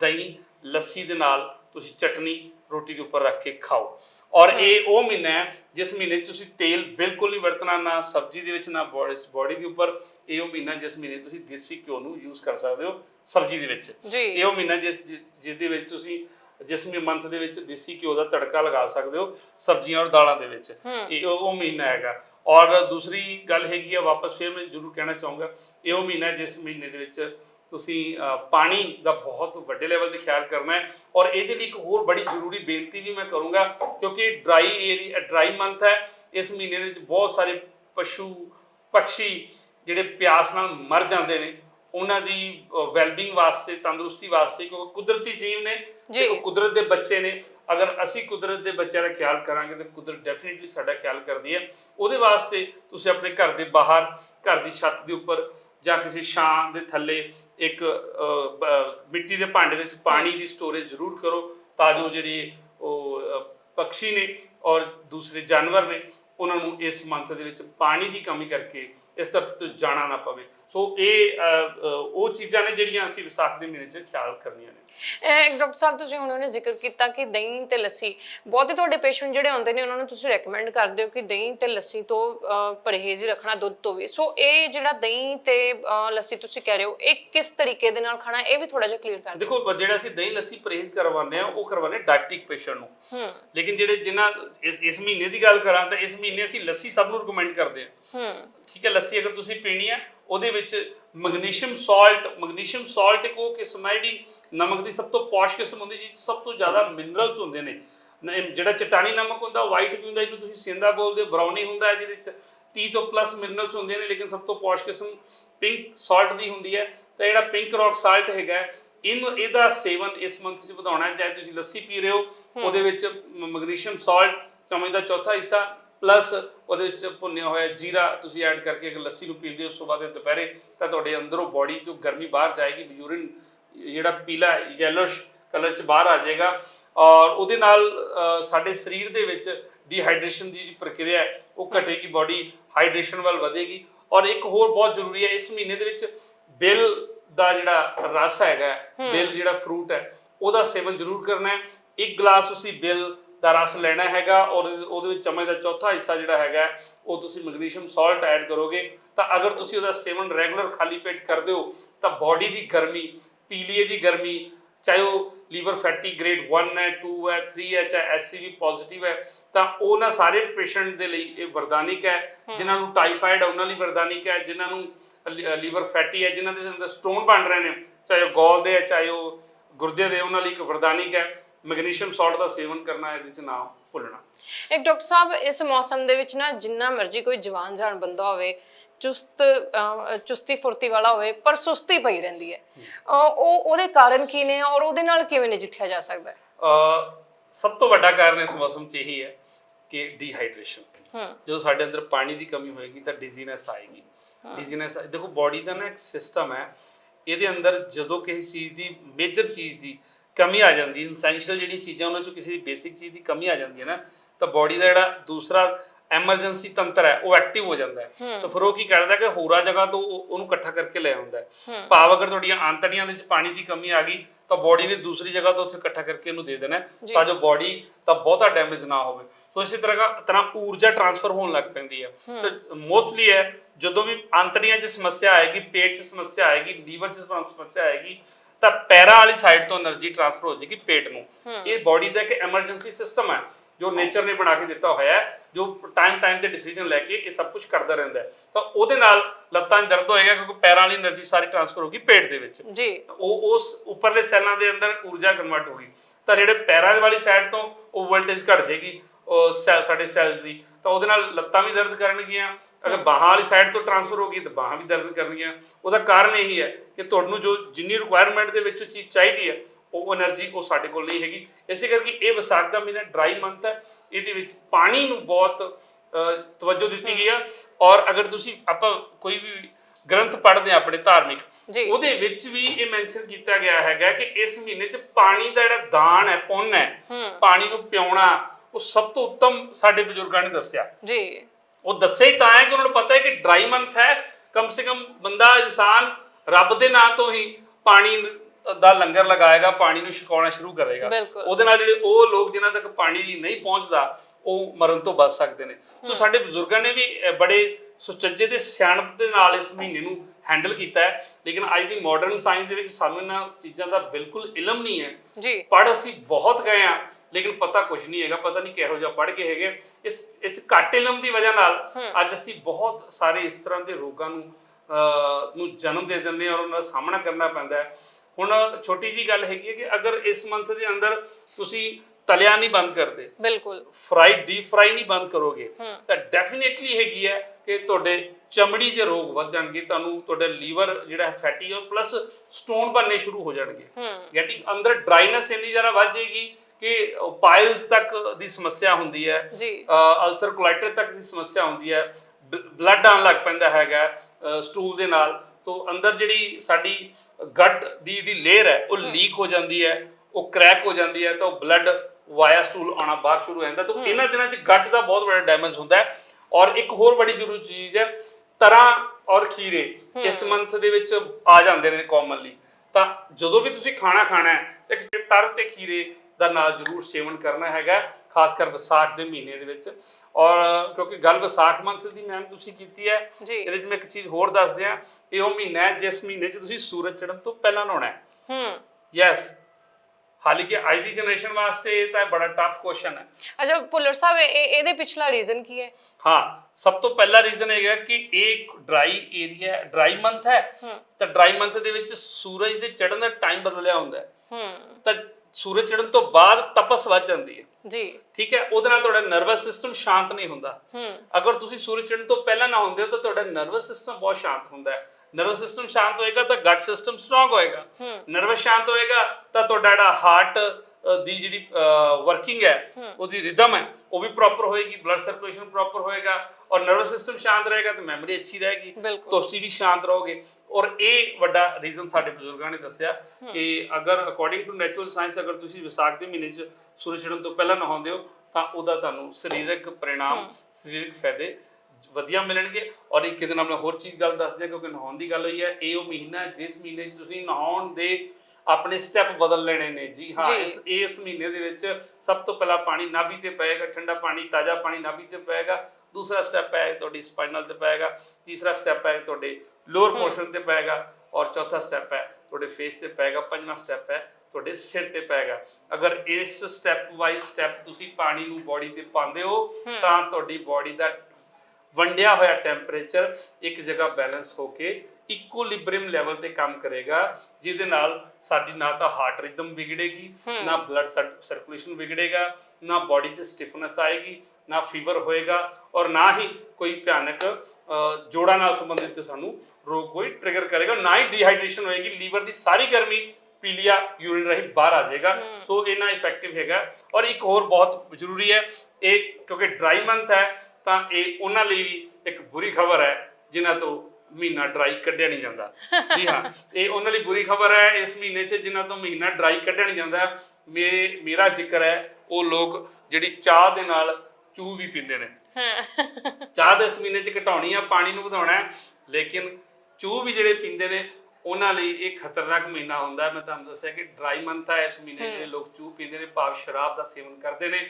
S5: ਦਹੀਂ ਲੱਸੀ ਦੇ ਨਾਲ ਤੁਸੀਂ ਚਟਨੀ ਰੋਟੀ ਦੇ ਉੱਪਰ ਰੱਖ ਕੇ ਖਾਓ। ਔਰ ਇਹ ਉਹ ਮਹੀਨਾ ਹੈ ਜਿਸ ਮਹੀਨੇ 'ਚ ਤੁਸੀਂ ਤੇਲ ਬਿਲਕੁਲ ਨਹੀਂ ਵਰਤਣਾ ਨਾ ਸਬਜ਼ੀ ਦੇ ਵਿੱਚ ਨਾ ਬੋਡੀ ਦੇ ਉੱਪਰ। ਇਹ ਉਹ ਮਹੀਨਾ ਜਿਸ ਮਹੀਨੇ ਤੁਸੀਂ ਦੇਸੀ ਘਿਓ ਨੂੰ ਯੂਜ਼ ਕਰ ਸਕਦੇ ਹੋ ਸਬਜ਼ੀ ਦੇ ਵਿੱਚ। ਇਹ ਉਹ ਮਹੀਨਾ ਜਿਸ ਜਿਸ ਦੇ ਵਿੱਚ ਤੁਸੀਂ ਜਿਸ ਮਹੀਨੇ ਮੰਥ ਦੇ ਵਿੱਚ ਦੇਸੀ ਘਿਓ ਦਾ ਤੜਕਾ ਲਗਾ ਸਕਦੇ ਹੋ ਸਬਜ਼ੀਆਂ ਔਰ ਦਾਲਾਂ ਦੇ ਵਿੱਚ। ਇਹ ਉਹ ਮਹੀਨਾ ਹੈਗਾ। ਔਰ ਦੂਸਰੀ ਗੱਲ ਹੈਗੀ ਆ ਵਾਪਸ ਫਿਰ ਮੈਂ ਜ਼ਰੂਰ ਕਹਿਣਾ ਚਾਹੂੰਗਾ ਇਹ ਉਹ ਮਹੀਨਾ ਜਿਸ ਮਹੀਨੇ ਦੇ ਵਿੱਚ ਤੁਸੀਂ ਪਾਣੀ ਦਾ ਬਹੁਤ ਵੱਡੇ ਲੈਵਲ ਤੇ ਖਿਆਲ ਕਰਨਾ ਹੈ ਔਰ ਇਹਦੇ ਲਈ ਇੱਕ ਹੋਰ ਬੜੀ ਜ਼ਰੂਰੀ ਬੇਨਤੀ ਵੀ ਮੈਂ ਕਰੂੰਗਾ ਕਿਉਂਕਿ ਡਰਾਈ ਏਰੀਆ ਡਰਾਈ ਮੰਥ ਹੈ ਇਸ ਮਹੀਨੇ ਦੇ ਵਿੱਚ ਬਹੁਤ ਸਾਰੇ ਪਸ਼ੂ ਪੰਛੀ ਜਿਹੜੇ ਪਿਆਸ ਨਾਲ ਮਰ ਜਾਂਦੇ ਨੇ ਉਹਨਾਂ ਦੀ ਵੈਲਬਿੰਗ ਵਾਸਤੇ ਤੰਦਰੁਸਤੀ ਵਾਸਤੇ ਕਿਉਂਕਿ ਕੁਦਰਤੀ ਜੀਵ ਨੇ। ਤੇ ਉਹ ਕੁਦਰਤ ਦੇ ਬੱਚੇ ਨੇ ਅਗਰ ਅਸੀਂ ਕੁਦਰਤ ਦੇ ਬੱਚਿਆਂ ਦਾ ਖਿਆਲ ਕਰਾਂਗੇ ਤਾਂ ਕੁਦਰਤ ਡੈਫੀਨਿਟਲੀ ਸਾਡਾ ਖਿਆਲ ਕਰਦੀ ਹੈ ਉਹਦੇ ਵਾਸਤੇ ਤੁਸੀਂ ਆਪਣੇ ਘਰ ਦੇ ਬਾਹਰ ਘਰ ਦੀ ਛੱਤ ਦੇ ਉੱਪਰ ਜਾਂ ਕਿਸੇ ਛਾਂ ਦੇ ਥੱਲੇ ਇੱਕ ਮਿੱਟੀ ਦੇ ਭਾਂਡੇ ਵਿੱਚ ਪਾਣੀ ਦੀ ਸਟੋਰੇਜ ਜ਼ਰੂਰ ਕਰੋ ਤਾਂ ਜੋ ਜਿਹੜੇ ਉਹ ਅ, ਪੰਛੀ ਨੇ ਔਰ ਦੂਸਰੇ ਜਾਨਵਰ ਨੇ ਉਹਨਾਂ ਨੂੰ ਇਸ ਮੰਥ ਦੇ ਵਿੱਚ ਪਾਣੀ ਦੀ ਕਮੀ ਕਰਕੇ ਇਸ ਧਰਤੀ ਤੋਂ ਜਾਣਾ ਨਾ ਪਵੇ। ਸੋ ਇਹ ਉਹ ਚੀਜ਼ਾਂ ਨੇ ਜਿਹੜੀਆਂ ਅਸੀਂ ਵਿਸਾਖ ਦੇ ਮਹੀਨੇ 'ਚ ਖਿਆਲ ਕਰਨੀਆਂ ਨੇ।
S2: ਡਾਕਟਰ ਸਾਹਿਬ ਤੁਸੀਂ ਉਹਨਾਂ ਨੇ ਜ਼ਿਕਰ ਕੀਤਾ ਕਿ ਦਹੀਂ ਤੇ ਲੱਸੀ ਬਹੁਤੇ ਤੁਹਾਡੇ ਪੇਸ਼ੈਂਟ ਜਿਹੜੇ ਆਉਂਦੇ ਨੇ ਉਹਨਾਂ ਨੂੰ ਤੁਸੀਂ ਰეკਮੈਂਡ ਕਰਦੇ ਹੋ ਕਿ ਦਹੀਂ ਤੇ ਲੱਸੀ ਤੋਂ ਪਰਹੇਜ਼ ਰੱਖਣਾ ਦੁੱਧ ਤੋਂ ਵੀ। ਸੋ ਇਹ ਜਿਹੜਾ ਦਹੀਂ ਤੇ ਲੱਸੀ ਤੁਸੀਂ ਕਹਿ ਰਹੇ ਹੋ ਇਹ ਕਿਸ ਤਰੀਕੇ ਦੇ ਨਾਲ ਖਾਣਾ ਇਹ ਵੀ ਥੋੜਾ ਜਿਹਾ ਕਲੀਅਰ ਕਰ
S5: ਦੇਖੋ ਜਿਹੜਾ ਅਸੀਂ ਦਹੀਂ ਲੱਸੀ ਪਰਹੇਜ਼ ਕਰਵਾਉਂਦੇ ਆ ਉਹ ਕਰਵਾਉਂਦੇ ਡਾਇਟਿਕ ਪੇਸ਼ੈਂਟ ਨੂੰ। ਲੇਕਿਨ ਜਿਹੜੇ ਜਿਨ੍ਹਾਂ ਇਸ ਮਹੀਨੇ ਦੀ ਗੱਲ ਕਰਾਂ ਤਾਂ ਇਸ ਮਹੀਨੇ ਅਸੀਂ ਲੱਸੀ ਸਭ ਨੂੰ ਰეკਮੈਂਡ ਕਰਦੇ ਆ ਠੀਕ ਹੈ ਲੱਸੀ ਅਗਰ ਤੁਸੀਂ ਪੀਣੀ ਆ ਉਹਦੇ ਵਿੱਚ ਮੈਗਨੀਸ਼ੀਅਮ ਸਾਲਟ ਮੈਗਨੀਸ਼ੀਅਮ ਸਾਲਟ ਇੱਕ ਉਹ ਕਿਸਮ ਹੈ ਜਿਹੜੀ ਨਮਕ ਦੀ ਸਭ ਤੋਂ ਪੌਸ਼ ਕਿਸਮ ਹੁੰਦੀ ਜਿਸ ਸਭ ਤੋਂ ਜ਼ਿਆਦਾ ਮਿਨਰਲਸ ਹੁੰਦੇ ਨੇ। ਜਿਹੜਾ ਚਟਾਨੀ ਨਮਕ ਹੁੰਦਾ ਵਾਈਟ ਵੀ ਹੁੰਦਾ ਜਿਹਨੂੰ ਤੁਸੀਂ ਸਿੰਦਾ ਬੋਲਦੇ ਹੋ ਬਰਾਊਨੀ ਹੁੰਦਾ ਹੈ ਜਿਹਦੇ 'ਚ 30 ਤੋਂ ਪਲੱਸ ਮਿਨਰਲਸ ਹੁੰਦੇ ਨੇ ਲੇਕਿਨ ਸਭ ਤੋਂ ਪੌਸ਼ ਕਿਸਮ ਪਿੰਕ ਸਾਲਟ ਦੀ ਹੁੰਦੀ ਹੈ। ਤਾਂ ਜਿਹੜਾ ਪਿੰਕ ਰੌਕ ਸਾਲਟ ਹੈਗਾ ਇਹਨੂੰ ਇਹਦਾ ਸੇਵਨ ਇਸ ਮੰਥ 'ਚ ਵਧਾਉਣਾ ਹੈ ਚਾਹੇ ਤੁਸੀਂ ਲੱਸੀ ਪੀ ਰਹੇ ਹੋ ਉਹਦੇ ਵਿੱਚ ਮੈਗਨੀਸ਼ੀਅਮ ਸਾਲਟ ਚਮਚ ਦਾ ਚੌਥਾ ਹਿੱਸਾ ਪਲੱਸ ਉਹਦੇ ਵਿੱਚ ਭੁੰਨਿਆ ਹੋਇਆ ਜੀਰਾ ਤੁਸੀਂ ਐਡ ਕਰਕੇ ਅਗਰ ਲੱਸੀ ਨੂੰ ਪੀਂਦੇ ਹੋ ਬਾਅਦ ਇਹ ਦੁਪਹਿਰੇ ਤਾਂ ਤੁਹਾਡੇ ਅੰਦਰੋਂ ਬਾਡੀ ਚੋਂ ਗਰਮੀ ਬਾਹਰ ਜਾਏਗੀ ਯੂਰਿਨ ਜਿਹੜਾ ਪੀਲਾ ਯੈਲੋਸ਼ ਕਲਰ ਚ ਬਾਹਰ ਆ ਜਾਏਗਾ ਔਰ ਉਹਦੇ ਨਾਲ ਸਾਡੇ ਸਰੀਰ ਦੇ ਵਿੱਚ ਡੀਹਾਈਡਰੇਸ਼ਨ ਦੀ ਜਿਹੜੀ ਪ੍ਰਕਿਰਿਆ ਹੈ ਉਹ ਘਟੇਗੀ ਬਾਡੀ ਹਾਈਡਰੇਸ਼ਨ ਵੱਲ ਵਧੇਗੀ ਔਰ ਇੱਕ ਹੋਰ ਬਹੁਤ ਜ਼ਰੂਰੀ ਹੈ ਇਸ ਮਹੀਨੇ ਦੇ ਵਿੱਚ ਬਿਲ ਦਾ ਜਿਹੜਾ ਰਸ ਹੈਗਾ ਬਿਲ ਜਿਹੜਾ ਫਰੂਟ ਹੈ ਉਹਦਾ ਸੇਵਨ ਜ਼ਰੂਰ ਕਰਨਾ ਹੈ। ਇੱਕ ਗਲਾਸ ਤੁਸੀਂ ਬਿਲ ਦਾ ਰਸ ਲੈਣਾ ਹੈਗਾ ਔਰ ਉਹਦੇ- ਵਿੱਚ ਚਮਚ ਦਾ ਚੌਥਾ ਹਿੱਸਾ ਜਿਹੜਾ ਹੈਗਾ ਉਹ ਤੁਸੀਂ ਮੈਗਨੀਸ਼ੀਅਮ ਸਾਲਟ ਐਡ ਕਰੋਗੇ ਤਾਂ ਅਗਰ ਤੁਸੀਂ ਉਹਦਾ ਸੇਵਨ ਰੈਗੂਲਰ ਖਾਲੀ ਪੇਟ ਕਰਦੇ ਹੋ ਤਾਂ ਬਾਡੀ ਦੀ ਗਰਮੀ ਪੀਲੀਏ ਦੀ ਗਰਮੀ ਚਾਹੇ ਉਹ ਲੀਵਰ ਫੈਟੀ ਗ੍ਰੇਡ 1 ਹੈ 2 ਹੈ 3 ਹੈ ਚਾਹੇ ਐਸਸੀਵੀ ਪੋਜ਼ਿਟਿਵ ਹੈ ਤਾਂ ਉਹਨਾਂ ਸਾਰੇ ਪੇਸ਼ੈਂਟ ਦੇ ਲਈ ਇਹ ਵਰਦਾਨਿਕ ਹੈ ਜਿਨ੍ਹਾਂ ਨੂੰ ਟਾਈਫਾਈਡ ਹੈ ਉਹਨਾਂ ਲਈ ਵਰਦਾਨਿਕ ਹੈ ਜਿਨ੍ਹਾਂ ਨੂੰ ਲੀਵਰ ਫੈਟੀ ਹੈ ਜਿਨ੍ਹਾਂ ਦੇ ਅੰਦਰ ਸਟੋਨ ਬਣ ਰਹੇ ਨੇ ਚਾਹੇ ਉਹ ਗੋਲ ਦੇ ਹੈ ਚਾਹੇ ਉਹ ਗੁਰਦੇ ਦੇ ਉਹਨਾਂ ਲਈ ਇੱਕ ਵਰਦਾਨਿਕ ਹੈ ਮੈਗਨੀਸ਼ੀਅਮ ਸਾਲਟ ਦਾ ਸੇਵਨ ਕਰਨਾ ਇਹਦੇ ਚ ਨਾ ਭੁੱਲਣਾ।
S2: ਇੱਕ ਡਾਕਟਰ ਸਾਹਿਬ ਇਸ ਮੌਸਮ ਦੇ ਵਿੱਚ ਨਾ ਜਿੰਨਾ ਮਰਜ਼ੀ ਕੋਈ ਜਵਾਨ ਜਾਨ ਬੰਦਾ ਹੋਵੇ ਚੁਸਤ ਚੁਸਤੀ ਫੁਰਤੀ ਵਾਲਾ ਹੋਵੇ ਪਰ ਸੁਸਤੀ ਪਈ ਰਹਿੰਦੀ ਹੈ। ਉਹ ਉਹਦੇ ਕਾਰਨ ਕੀ ਨੇ ਔਰ ਉਹਦੇ ਨਾਲ ਕਿਵੇਂ ਨਜਿੱਠਿਆ ਜਾ ਸਕਦਾ ਹੈ?
S5: ਸਭ ਤੋਂ ਵੱਡਾ ਕਾਰਨ ਇਸ ਮੌਸਮ 'ਚ ਇਹੀ ਹੈ ਕਿ ਡੀਹਾਈਡਰੇਸ਼ਨ ਜਦੋਂ ਸਾਡੇ ਅੰਦਰ ਪਾਣੀ ਦੀ ਕਮੀ ਹੋਏਗੀ ਤਾਂ ਡਿਜ਼ੀਨੈਸ ਆਏਗੀ। ਡਿਜ਼ੀਨੈਸ ਦੇਖੋ ਬਾਡੀ ਦਾ ਨਾ ਇੱਕ ਸਿਸਟਮ ਹੈ ਇਹਦੇ ਅੰਦਰ ਜਦੋਂ ਕਿਸੇ ਚੀਜ਼ ਦੀ ਮੇਜਰ ਚੀਜ਼ ਦੀ ਕਮੀ ਆ ਜਾਂਦੀ ਹੈ ਇਸੈਂਸ਼ੀਅਲ ਜਿਹੜੀ ਚੀਜ਼ਾਂ ਉਹਨਾਂ ਚੋਂ ਕਿਸੇ ਦੀ ਬੇਸਿਕ ਚੀਜ਼ ਦੀ ਕਮੀ ਆ ਜਾਂਦੀ ਹੈ ਨਾ ਤਾਂ ਬਾਡੀ ਦਾ ਜਿਹੜਾ ਦੂਸਰਾ ਐਮਰਜੈਂਸੀ ਤੰਤਰ ਹੈ ਉਹ ਐਕਟਿਵ ਹੋ ਜਾਂਦਾ ਹੈ। ਤਾਂ ਫਿਰ ਉਹ ਕੀ ਕਰਦਾ ਕਿ ਹੋਰਾਂ ਜਗ੍ਹਾ ਤੋਂ ਉਹ- ਉਹਨੂੰ ਇਕੱਠਾ ਕਰਕੇ ਲੈ ਆਉਂਦਾ ਹੈ। ਭਾਵ ਅਗਰ ਤੁਹਾਡੀਆਂ ਆਂਤੜੀਆਂ ਦੇ ਵਿੱਚ ਪਾਣੀ ਦੀ ਕਮੀ ਆ ਗਈ ਤਾਂ ਬਾਡੀ ਨੇ ਦੂਸਰੀ ਜਗ੍ਹਾ ਤੋਂ ਉੱਥੇ ਇਕੱਠਾ ਕਰਕੇ ਇਹਨੂੰ ਦੇ ਦੇਣਾ ਤਾਂ ਜੋ ਬਾਡੀ ਦਾ ਬਹੁਤਾ ਡੈਮੇਜ ਨਾ ਹੋਵੇ। ਸੋ ਇਸੇ ਤਰ੍ਹਾਂ ਦਾ ਤਰ੍ਹਾਂ ਊਰਜਾ ਟ੍ਰਾਂਸਫਰ ਹੋਣ ਲੱਗ ਪੈਂਦੀ ਹੈ। ਤੇ ਮੋਸਟਲੀ ਹੈ ਜਦੋਂ ਵੀ ਆਂਤੜੀਆਂ 'ਚ ਸਮੱਸਿਆ ਆਏਗੀ ਪੇਟ 'ਚ ਸਮੱਸਿਆ ਆਏਗੀ ਲੀਵਰ 'ਚ ਸਮੱਸਿਆ ਆਏਗੀ ਤਾਂ ਪੈਰਾਂ ਵਾਲੀ ਸਾਈਡ ਤੋਂ એનર્ਜੀ ਟ੍ਰਾਂਸਫਰ ਹੋ ਜੇਗੀ ਪੇਟ ਨੂੰ। ਇਹ ਬਾਡੀ ਦਾ ਇੱਕ ਐਮਰਜੈਂਸੀ ਸਿਸਟਮ ਹੈ ਜੋ ਨੇਚਰ ਨੇ ਬਣਾ ਕੇ ਦਿੱਤਾ ਹੋਇਆ ਹੈ ਜੋ ਟਾਈਮ ਟਾਈਮ ਤੇ ਡਿਸੀਜਨ ਲੈ ਕੇ ਇਹ ਸਭ ਕੁਝ ਕਰਦਾ ਰਹਿੰਦਾ ਹੈ। ਤਾਂ ਉਹਦੇ ਨਾਲ ਲੱਤਾਂ 'ਚ ਦਰਦ ਹੋਏਗਾ ਕਿਉਂਕਿ ਪੈਰਾਂ ਵਾਲੀ એનર્ਜੀ ਸਾਰੀ ਟ੍ਰਾਂਸਫਰ ਹੋਗੀ ਪੇਟ ਦੇ ਵਿੱਚ।
S2: ਜੀ।
S5: ਉਹ ਉਸ ਉੱਪਰਲੇ ਸੈੱਲਾਂ ਦੇ ਅੰਦਰ ਊਰਜਾ ਕਨਵਰਟ ਹੋ ਗਈ। ਤਾਂ ਜਿਹੜੇ ਪੈਰਾਂ ਵਾਲੀ ਸਾਈਡ ਤੋਂ ਉਹ ਵੋਲਟੇਜ ਘਟ ਜੇਗੀ ਉਹ ਸੈੱਲ ਸਾਡੇ ਸੈੱਲਸ ਦੀ। ਤਾਂ ਉਹਦੇ ਨਾਲ ਲੱਤਾਂ ਵੀ ਦਰਦ ਕਰਨਗੀਆਂ ਅਗਰ ਬਾਹਾਂ ਵਾਲੀ ਸਾਈਡ ਤੋਂ ਟਰਾਂਸਫਰ ਹੋ ਗਈ ਤਾਂ ਬਾਹਾਂ ਵੀ ਦਰਦ ਕਰਨਗੀਆਂ। ਉਹਦਾ ਕਾਰਨ ਇਹੀ ਹੈ ਕਿ ਤੁਹਾਨੂੰ ਜੋ ਜਿੰਨੀ ਰਿਕੁਆਇਰਮੈਂਟ ਦੇ ਵਿੱਚ ਚੀਜ਼ ਚਾਹੀਦੀ ਹੈ ਉਹ એનર્ਜੀ ਉਹ ਸਾਡੇ ਕੋਲ ਨਹੀਂ ਹੈਗੀ। ਇਸੇ ਕਰਕੇ ਇਹ ਵਿਸਾਖ ਦਾ ਮਹੀਨਾ ਡਰਾਈ ਮੰਥ ਹੈ। ਇਹਦੇ ਵਿੱਚ ਪਾਣੀ ਨੂੰ ਬਹੁਤ ਤਵੱਜੋ ਦਿੱਤੀ ਗਈ ਆ। ਔਰ ਅਗਰ ਤੁਸੀਂ ਆਪਾਂ ਕੋਈ ਵੀ ਗ੍ਰੰਥ ਪੜ੍ਹਦੇ ਆ ਆਪਣੇ ਧਾਰਮਿਕ ਉਹਦੇ ਵਿੱਚ ਵੀ ਇਹ ਮੈਂਸ਼ਨ ਕੀਤਾ ਗਿਆ ਹੈਗਾ ਕਿ ਇਸ ਮਹੀਨੇ 'ਚ ਪਾਣੀ ਦਾ ਜਿਹੜਾ ਦਾਨ ਹੈ ਪੁੰਨ ਹੈ। ਪਾਣੀ ਨੂੰ ਪਿਉਣਾ ਉਹ ਸਭ ਤੋਂ ਉੱਤਮ ਸਾਡੇ ਬਜ਼ੁਰਗਾਂ ਨੇ ਦੱਸਿਆ।
S2: ਜੀ।
S5: ਉਹ ਦੱਸਿਆ ਹੀ ਤਾਂ ਹੈ ਕਿ ਉਹਨਾਂ ਨੂੰ ਪਤਾ ਹੈ ਕਿ ਡਰਾਈ ਮੰਥ ਹੈ ਕਮ ਸੇ ਕਮ ਬੰਦਾ ਇਨਸਾਨ ਰੱਬ ਦੇ ਨਾਂ ਤੋਂ ਹੀ ਪਾਣੀ ਦਾ ਲੰਗਰ ਲਗਾਏਗਾ ਪਾਣੀ ਨੂੰ ਛਕਾਉਣਾ ਸ਼ੁਰੂ ਕਰੇਗਾ। ਉਹਦੇ ਨਾਲ ਜਿਹੜੇ ਉਹ ਲੋਕ ਜਿਨ੍ਹਾਂ ਤੱਕ ਪਾਣੀ ਨਹੀਂ ਪਹੁੰਚਦਾ ਉਹ ਮਰਨ ਤੋਂ ਬਚ ਸਕਦੇ ਨੇ। ਸੋ ਸਾਡੇ ਬਜ਼ੁਰਗਾਂ ਨੇ ਵੀ ਬੜੇ ਸੁਚੱਜੇ ਤੇ ਸਿਆਣਪ ਦੇ ਨਾਲ ਇਸ ਮਹੀਨੇ ਨੂੰ ਹੈਂਡਲ ਕੀਤਾ ਹੈ। ਲੇਕਿਨ ਅੱਜ ਦੀ ਮਾਡਰਨ ਸਾਇੰਸ ਦੇ ਵਿੱਚ ਸਾਨੂੰ ਇਹਨਾਂ ਚੀਜ਼ਾਂ ਦਾ ਬਿਲਕੁਲ ਇਲਮ ਨਹੀਂ ਹੈ।
S2: ਜੀ।
S5: ਪੜ੍ਹ ਅਸੀਂ ਬਹੁਤ ਗਏ ਆ ਲੇਕਿਨ ਪਤਾ ਕੁਝ ਨਹੀਂ ਹੈਗਾ ਪਤਾ ਨਹੀਂ ਕਿਹੋ ਜਿਹਾ ਪੜ੍ਹ ਕੇ ਹੈਗੇ ਇਸ ਇਸ ਘੱਟ ਇਲਮ ਦੀ ਵਜ੍ਹਾ ਨਾਲ ਅੱਜ ਅਸੀਂ ਬਹੁਤ ਸਾਰੇ ਇਸ ਤਰ੍ਹਾਂ ਦੇ ਰੋਗਾਂ ਨੂੰ ਨੂੰ ਜਨਮ ਦੇ ਦਿੰਦੇ ਆ ਔਰ ਉਹਨਾਂ ਦਾ ਸਾਹਮਣਾ ਕਰਨਾ ਪੈਂਦਾ ਹੈ। ਹੁਣ ਛੋਟੀ ਜੀ ਗੱਲ ਹੈਗੀ ਹੈ ਕਿ ਅਗਰ ਇਸ ਮੰਥ ਦੇ ਅੰਦਰ ਤੁਸੀਂ ਤਲਿਆ ਨਹੀਂ ਬੰਦ ਕਰਦੇ
S2: ਬਿਲਕੁਲ।
S5: ਫਰਾਈ ਡੀਪ ਫਰਾਈ ਨਹੀਂ ਬੰਦ ਕਰੋਗੇ ਤਾਂ ਡੈਫੀਨਿਟਲੀ ਹੈਗੀ ਹੈ ਕਿ ਤੁਹਾਡੇ ਚਮੜੀ ਦੇ ਰੋਗ ਵੱਧ ਜਾਣਗੇ ਤੁਹਾਨੂੰ ਤੁਹਾਡਾ ਲੀਵਰ ਜਿਹੜਾ ਫੈਟੀ ਹੋ ਪਲੱਸ ਸਟੋਨ ਬਣਨੇ ਸ਼ੁਰੂ ਹੋ ਜਾਣਗੇ। ਗੈਟਿੰਗ ਅੰਦਰ ਡਰਾਈਨੈਸ ਇੰਨੀ ਜ਼ਿਆਦਾ ਵੱਧ ਜਾਏਗੀ ਕਿ ਪਾਇਲਸ ਤੱਕ ਦੀ ਸਮੱਸਿਆ ਹੁੰਦੀ ਹੈ। ਅਲਸਰ ਕੋਲਾਈਟਰ ਤੱਕ ਦੀ ਸਮੱਸਿਆ ਹੁੰਦੀ ਹੈ ਬਲੱਡ ਆਉਣ ਲੱਗ ਪੈਂਦਾ ਹੈਗਾ ਸਟੂਲ ਦੇ ਨਾਲ ਤੋਂ ਅੰਦਰ ਜਿਹੜੀ ਸਾਡੀ ਗੱਟ ਦੀ ਜਿਹੜੀ ਲੇਅਰ ਹੈ ਉਹ ਲੀਕ ਹੋ ਜਾਂਦੀ ਹੈ ਉਹ ਕ੍ਰੈਕ ਹੋ ਜਾਂਦੀ ਹੈ ਤਾਂ ਬਲੱਡ ਵਾਇਆ ਸਟੂਲ ਆਉਣਾ ਬਾਹਰ ਸ਼ੁਰੂ ਹੋ ਜਾਂਦਾ ਤਾਂ ਇਹਨਾਂ ਦਿਨਾਂ 'ਚ ਗੱਟ ਦਾ ਬਹੁਤ ਵੱਡਾ ਡੈਮੇਜ ਹੁੰਦਾ ਹੈ। ਔਰ ਇੱਕ ਹੋਰ ਬੜੀ ਜ਼ਰੂਰੀ ਚੀਜ਼ ਹੈ ਤਰਾਂ ਔਰ ਖੀਰੇ ਇਸ ਮੰਥ ਦੇ ਵਿੱਚ ਆ ਜਾਂਦੇ ਨੇ ਕਾਮਨਲੀ ਤਾਂ ਜਦੋਂ ਵੀ ਤੁਸੀਂ ਖਾਣਾ ਖਾਣਾ ਹੈ ਤੇ ਤਰ ਤੇ ਖੀਰੇ ਦਾ ਨਾਲ ਜ਼ਰੂਰ ਸੇਵਨ ਕਰਨਾ ਹੈਗਾ ਖਾਸ ਕਰ ਵਿਸਾਖ ਦੇ ਮਹੀਨੇ ਦੇ ਵਿੱਚ। ਔਰ ਕਿਉਂਕਿ ਗੱਲ ਵਿਸਾਖ ਮੰਥ ਦੀ ਮੈਮ ਤੁਸੀਂ ਕੀਤੀ ਹੈ। ਇਹਦੇ 'ਚ ਮੈਂ ਇੱਕ ਚੀਜ਼ ਹੋਰ ਦੱਸ ਦਿਆਂ ਇਹ ਉਹ ਮਹੀਨਾ ਹੈ ਜਿਸ ਮਹੀਨੇ 'ਚ ਤੁਸੀਂ ਸੂਰਜ ਚੜ੍ਹਨ ਤੋਂ ਪਹਿਲਾਂ ਨਹਾਉਣਾ ਹੈ।
S2: ਹੂੰ।
S5: ਯੈਸ ਹਾਲਾਂਕਿ ਅੱਜ ਦੀ ਜਨਰੇਸ਼ਨ ਵਾਸਤੇ ਇਹ ਤਾਂ ਬੜਾ ਟਫ ਕੁਐਸਚਨ ਹੈ।
S2: ਅੱਛਾ ਭੁੱਲਰ ਸਾਹਿਬ ਇਹ- ਇਹ- ਇਹਦੇ ਪਿਛਲਾ ਰੀਜ਼ਨ ਕੀ ਹੈ?
S5: ਹਾਂ ਸਭ ਤੋਂ ਪਹਿਲਾ ਰੀਜ਼ਨ ਹੈਗਾ ਕਿ ਇਹ ਡਰਾਈ ਏਰੀਆ ਡਰਾਈ ਮੰਥ ਹੈ। ਤਾਂ ਡਰਾਈ ਮੰਥ ਦੇ ਵਿੱਚ ਸੂਰਜ ਦੇ ਚੜ੍ਹਨ ਦਾ ਟਾਈਮ ਬਦਲਿਆ ਹੁੰਦਾ ਹੈ।
S2: ਹੂੰ।
S5: ਤਾਂ ਸੂਰਜ ਚੜ੍ਹਨ ਤੋਂ ਬਾਅਦ ਤਪਸ ਵੱਧ ਜਾਂਦੀ ਹੈ।
S2: ਜੀ।
S5: ਠੀਕ ਹੈ? ਉਹਦੇ ਨਾਲ ਤੁਹਾਡਾ ਨਰਵਸ ਸਿਸਟਮ ਸ਼ਾਂਤ ਨਹੀਂ ਹੁੰਦਾ। ਅਗਰ ਤੁਸੀਂ ਸੂਰਜ ਚੜ੍ਹਨ ਤੋਂ ਪਹਿਲਾਂ ਨਾ ਹੁੰਦੇ ਹੋ ਤਾਂ ਤੁਹਾਡਾ ਨਰਵਸ ਸਿਸਟਮ ਬਹੁਤ ਸ਼ਾਂਤ ਹੁੰਦਾ ਹੈ। ਨਰਵਸ ਸਿਸਟਮ ਸ਼ਾਂਤ ਹੋਏਗਾ ਤਾਂ ਗੱਟ ਸਿਸਟਮ ਸਟਰੋਂਗ ਹੋਏਗਾ। ਨਰਵਸ ਸ਼ਾਂਤ ਹੋਏਗਾ ਤਾਂ ਤੁਹਾਡਾ ਜਿਹੜਾ ਹਾਰਟ ਦੀ ਜਿਹੜੀ ਵਰਕਿੰਗ ਹੈ ਉਹਦੀ ਰਿਦਮ ਹੈ ਉਹ ਵੀ ਪ੍ਰੋਪਰ ਹੋਏਗੀ ਬਲੱਡ ਸਰਕੂਲੇਸ਼ਨ ਪ੍ਰੋਪਰ ਹੋਏਗਾ ਔਰ ਨਰਵਸ ਸਿਸਟਮ ਸ਼ਾਂਤ ਰਹੇਗਾ ਤਾਂ ਮੈਮਰੀ ਅੱਛੀ ਰਹੇਗੀ। ਤੁਸੀਂ ਵੀ ਸ਼ਾਂਤ ਰਹੋਗੇ। ਔਰ ਇਹ ਵੱਡਾ ਰੀਜ਼ਨ ਸਾਡੇ ਬਜ਼ੁਰਗਾਂ ਨੇ ਦੱਸਿਆ ਕਿ ਅਗਰ ਅਕੋਰਡਿੰਗ ਟੂ ਨੈਚੁਰਲ ਸਾਇੰਸ ਅਗਰ ਤੁਸੀਂ ਵਿਸਾਖ ਦੇ ਮਹੀਨੇ 'ਚ ਸੂਰਜ ਚੜ੍ਹਨ ਤੋਂ ਪਹਿਲਾਂ ਨਹਾਉਂਦੇ ਹੋ ਤਾਂ ਉਹਦਾ ਤੁਹਾਨੂੰ ਸਰੀਰਕ ਪਰਿਣਾਮ ਸਰੀਰਕ ਫਾਇਦੇ ਵਧੀਆ ਮਿਲਣਗੇ। ਔਰ ਇੱਕ ਇਹਦੇ ਨਾਲ ਮੈਂ ਹੋਰ ਚੀਜ਼ ਗੱਲ ਦੱਸ ਦਿਆਂ ਕਿਉਂਕਿ ਨਹਾਉਣ ਦੀ ਗੱਲ ਹੋਈ ਹੈ ਇਹ ਉਹ ਮਹੀਨਾ ਜਿਸ ਮਹੀਨੇ 'ਚ ਤੁਸੀਂ ਨਹਾਉਣ ਦੇ ਆਪਣੇ ਸਟੈਪ ਬਦਲ ਲੈਣੇ ਨੇ। ਜੀ ਹਾਂ
S2: ਜੀ।
S5: ਇਸ ਇਸ ਮਹੀਨੇ ਦੇ ਵਿੱਚ ਸਭ ਤੋਂ ਪਹਿਲਾਂ ਪਾਣੀ ਨਾਭੀ ਤੇ ਪਏਗਾ ਠੰਡਾ ਪਾਣੀ ਤਾਜ਼ਾ ਪਾਣੀ ਨਾਭੀ ਤੇ ਪਏਗਾ। ਦੂਸਰਾ ਸਟੈਪ ਹੈ ਤੁਹਾਡੀ ਸਪਾਈਨਲ ਤੇ ਪਏਗਾ। ਤੀਸਰਾ ਸਟੈਪ ਹੈ ਤੁਹਾਡੇ ਲੋਅਰ ਪੋਰਸ਼ਨ ਤੇ ਪਏਗਾ। ਔਰ ਚੌਥਾ ਸਟੈਪ ਹੈ ਤੁਹਾਡੇ ਫੇਸ ਤੇ ਪਏਗਾ। ਪੰਜਵਾਂ ਸਟੈਪ ਹੈ ਤੁਹਾਡੇ ਸਿਰ ਤੇ ਪਏਗਾ। ਅਗਰ ਇਸ ਸਟੈਪ ਵਾਈਜ਼ ਸਟੈਪ ਤੁਸੀਂ ਪਾਣੀ ਨੂੰ ਬੋਡੀ ਤੇ ਪਾਉਂਦੇ ਹੋ ਤਾਂ ਤੁਹਾਡੀ ਬੋਡੀ ਦਾ ਵੰਡਿਆ ਹੋਇਆ ਟੈਂਪਰੇਚਰ ਇੱਕ ਜਗ੍ਹਾ ਬੈਲੈਂਸ ਹੋ ਕੇ ਇਕੁਇਲਿਬ੍ਰੀਅਮ ਲੈਵਲ ਤੇ ਕੰਮ ਕਰੇਗਾ ਜਿਹਦੇ ਨਾਲ ਸਾਡੀ ਨਾ ਤਾਂ ਹਾਰਟ ਰਿਦਮ ਵਿਗੜੇਗੀ ਨਾ ਬਲੱਡ ਸਰਕੂਲੇਸ਼ਨ ਵਿਗੜੇਗਾ ਨਾ ਬਾਡੀ 'ਚ ਸਟਿਫਨੈਸ ਆਏਗੀ ਨਾ ਫੀਵਰ ਹੋਏਗਾ ਔਰ ਨਾ ਹੀ ਕੋਈ ਭਿਆਨਕ ਜੋੜਾਂ ਨਾਲ ਸੰਬੰਧਿਤ ਸਾਨੂੰ ਰੋਗ ਕੋਈ ਟ੍ਰਿਗਰ ਕਰੇਗਾ ਨਾ ਹੀ ਡੀਹਾਈਡਰੇਸ਼ਨ ਹੋਏਗੀ ਲੀਵਰ ਦੀ ਸਾਰੀ ਗਰਮੀ ਪੀਲੀਆ ਯੂਰਿਨ ਰਾਹੀਂ ਬਾਹਰ ਆ ਜਾਏਗਾ। ਸੋ ਇਹਨਾਂ ਇਫੈਕਟਿਵ ਹੈਗਾ। ਔਰ ਇੱਕ ਹੋਰ ਬਹੁਤ ਜ਼ਰੂਰੀ ਹੈ ਇਹ ਕਿਉਂਕਿ ਡਰਾਈ ਮੰਥ ਹੈ ਤਾਂ ਇਹ ਉਹਨਾਂ ਲਈ ਵੀ ਇੱਕ ਬੁਰੀ ਖਬਰ ਹੈ ਜਿਨ੍ਹਾਂ ਤੋਂ ਮਹੀਨਾ ਡਰਾਈ ਕੱਢਿਆ ਨਹੀਂ ਜਾਂਦਾ। ਜੀ ਹਾਂ ਇਹ ਉਹਨਾਂ ਲਈ ਬੁਰੀ ਖਬਰ ਹੈ ਇਸ ਮਹੀਨੇ 'ਚ ਜਿਨ੍ਹਾਂ ਤੋਂ ਮਹੀਨਾ ਡਰਾਈ ਕੱਢਿਆ ਨਹੀਂ ਜਾਂਦਾ ਮੇ ਮੇਰਾ ਜ਼ਿਕਰ ਹੈ ਉਹ ਲੋਕ ਜਿਹੜੀ ਚਾਹ ਦੇ ਨਾਲ ਚੂਹ ਵੀ ਪੀਂਦੇ ਨੇ। ਚਾਹ ਦੇ ਇਸ ਮਹੀਨੇ 'ਚ ਘਟਾਉਣੀ ਆ ਪਾਣੀ ਨੂੰ ਵਧਾਉਣਾ ਲੇਕਿਨ ਚੂਹ ਵੀ ਜਿਹੜੇ ਪੀਂਦੇ ਨੇ ਉਹਨਾਂ ਲਈ ਇਹ ਖਤਰਨਾਕ ਮਹੀਨਾ ਹੁੰਦਾ। ਮੈਂ ਤੁਹਾਨੂੰ ਦੱਸਿਆ ਕਿ ਡਰਾਈ ਮੰਥ ਹੈ ਇਸ ਮਹੀਨੇ 'ਚ ਜਿਹੜੇ ਲੋਕ ਚੂਹ ਪੀਂਦੇ ਨੇ ਭਾਵ ਸ਼ਰਾਬ ਦਾ ਸੇਵਨ ਕਰਦੇ ਨੇ।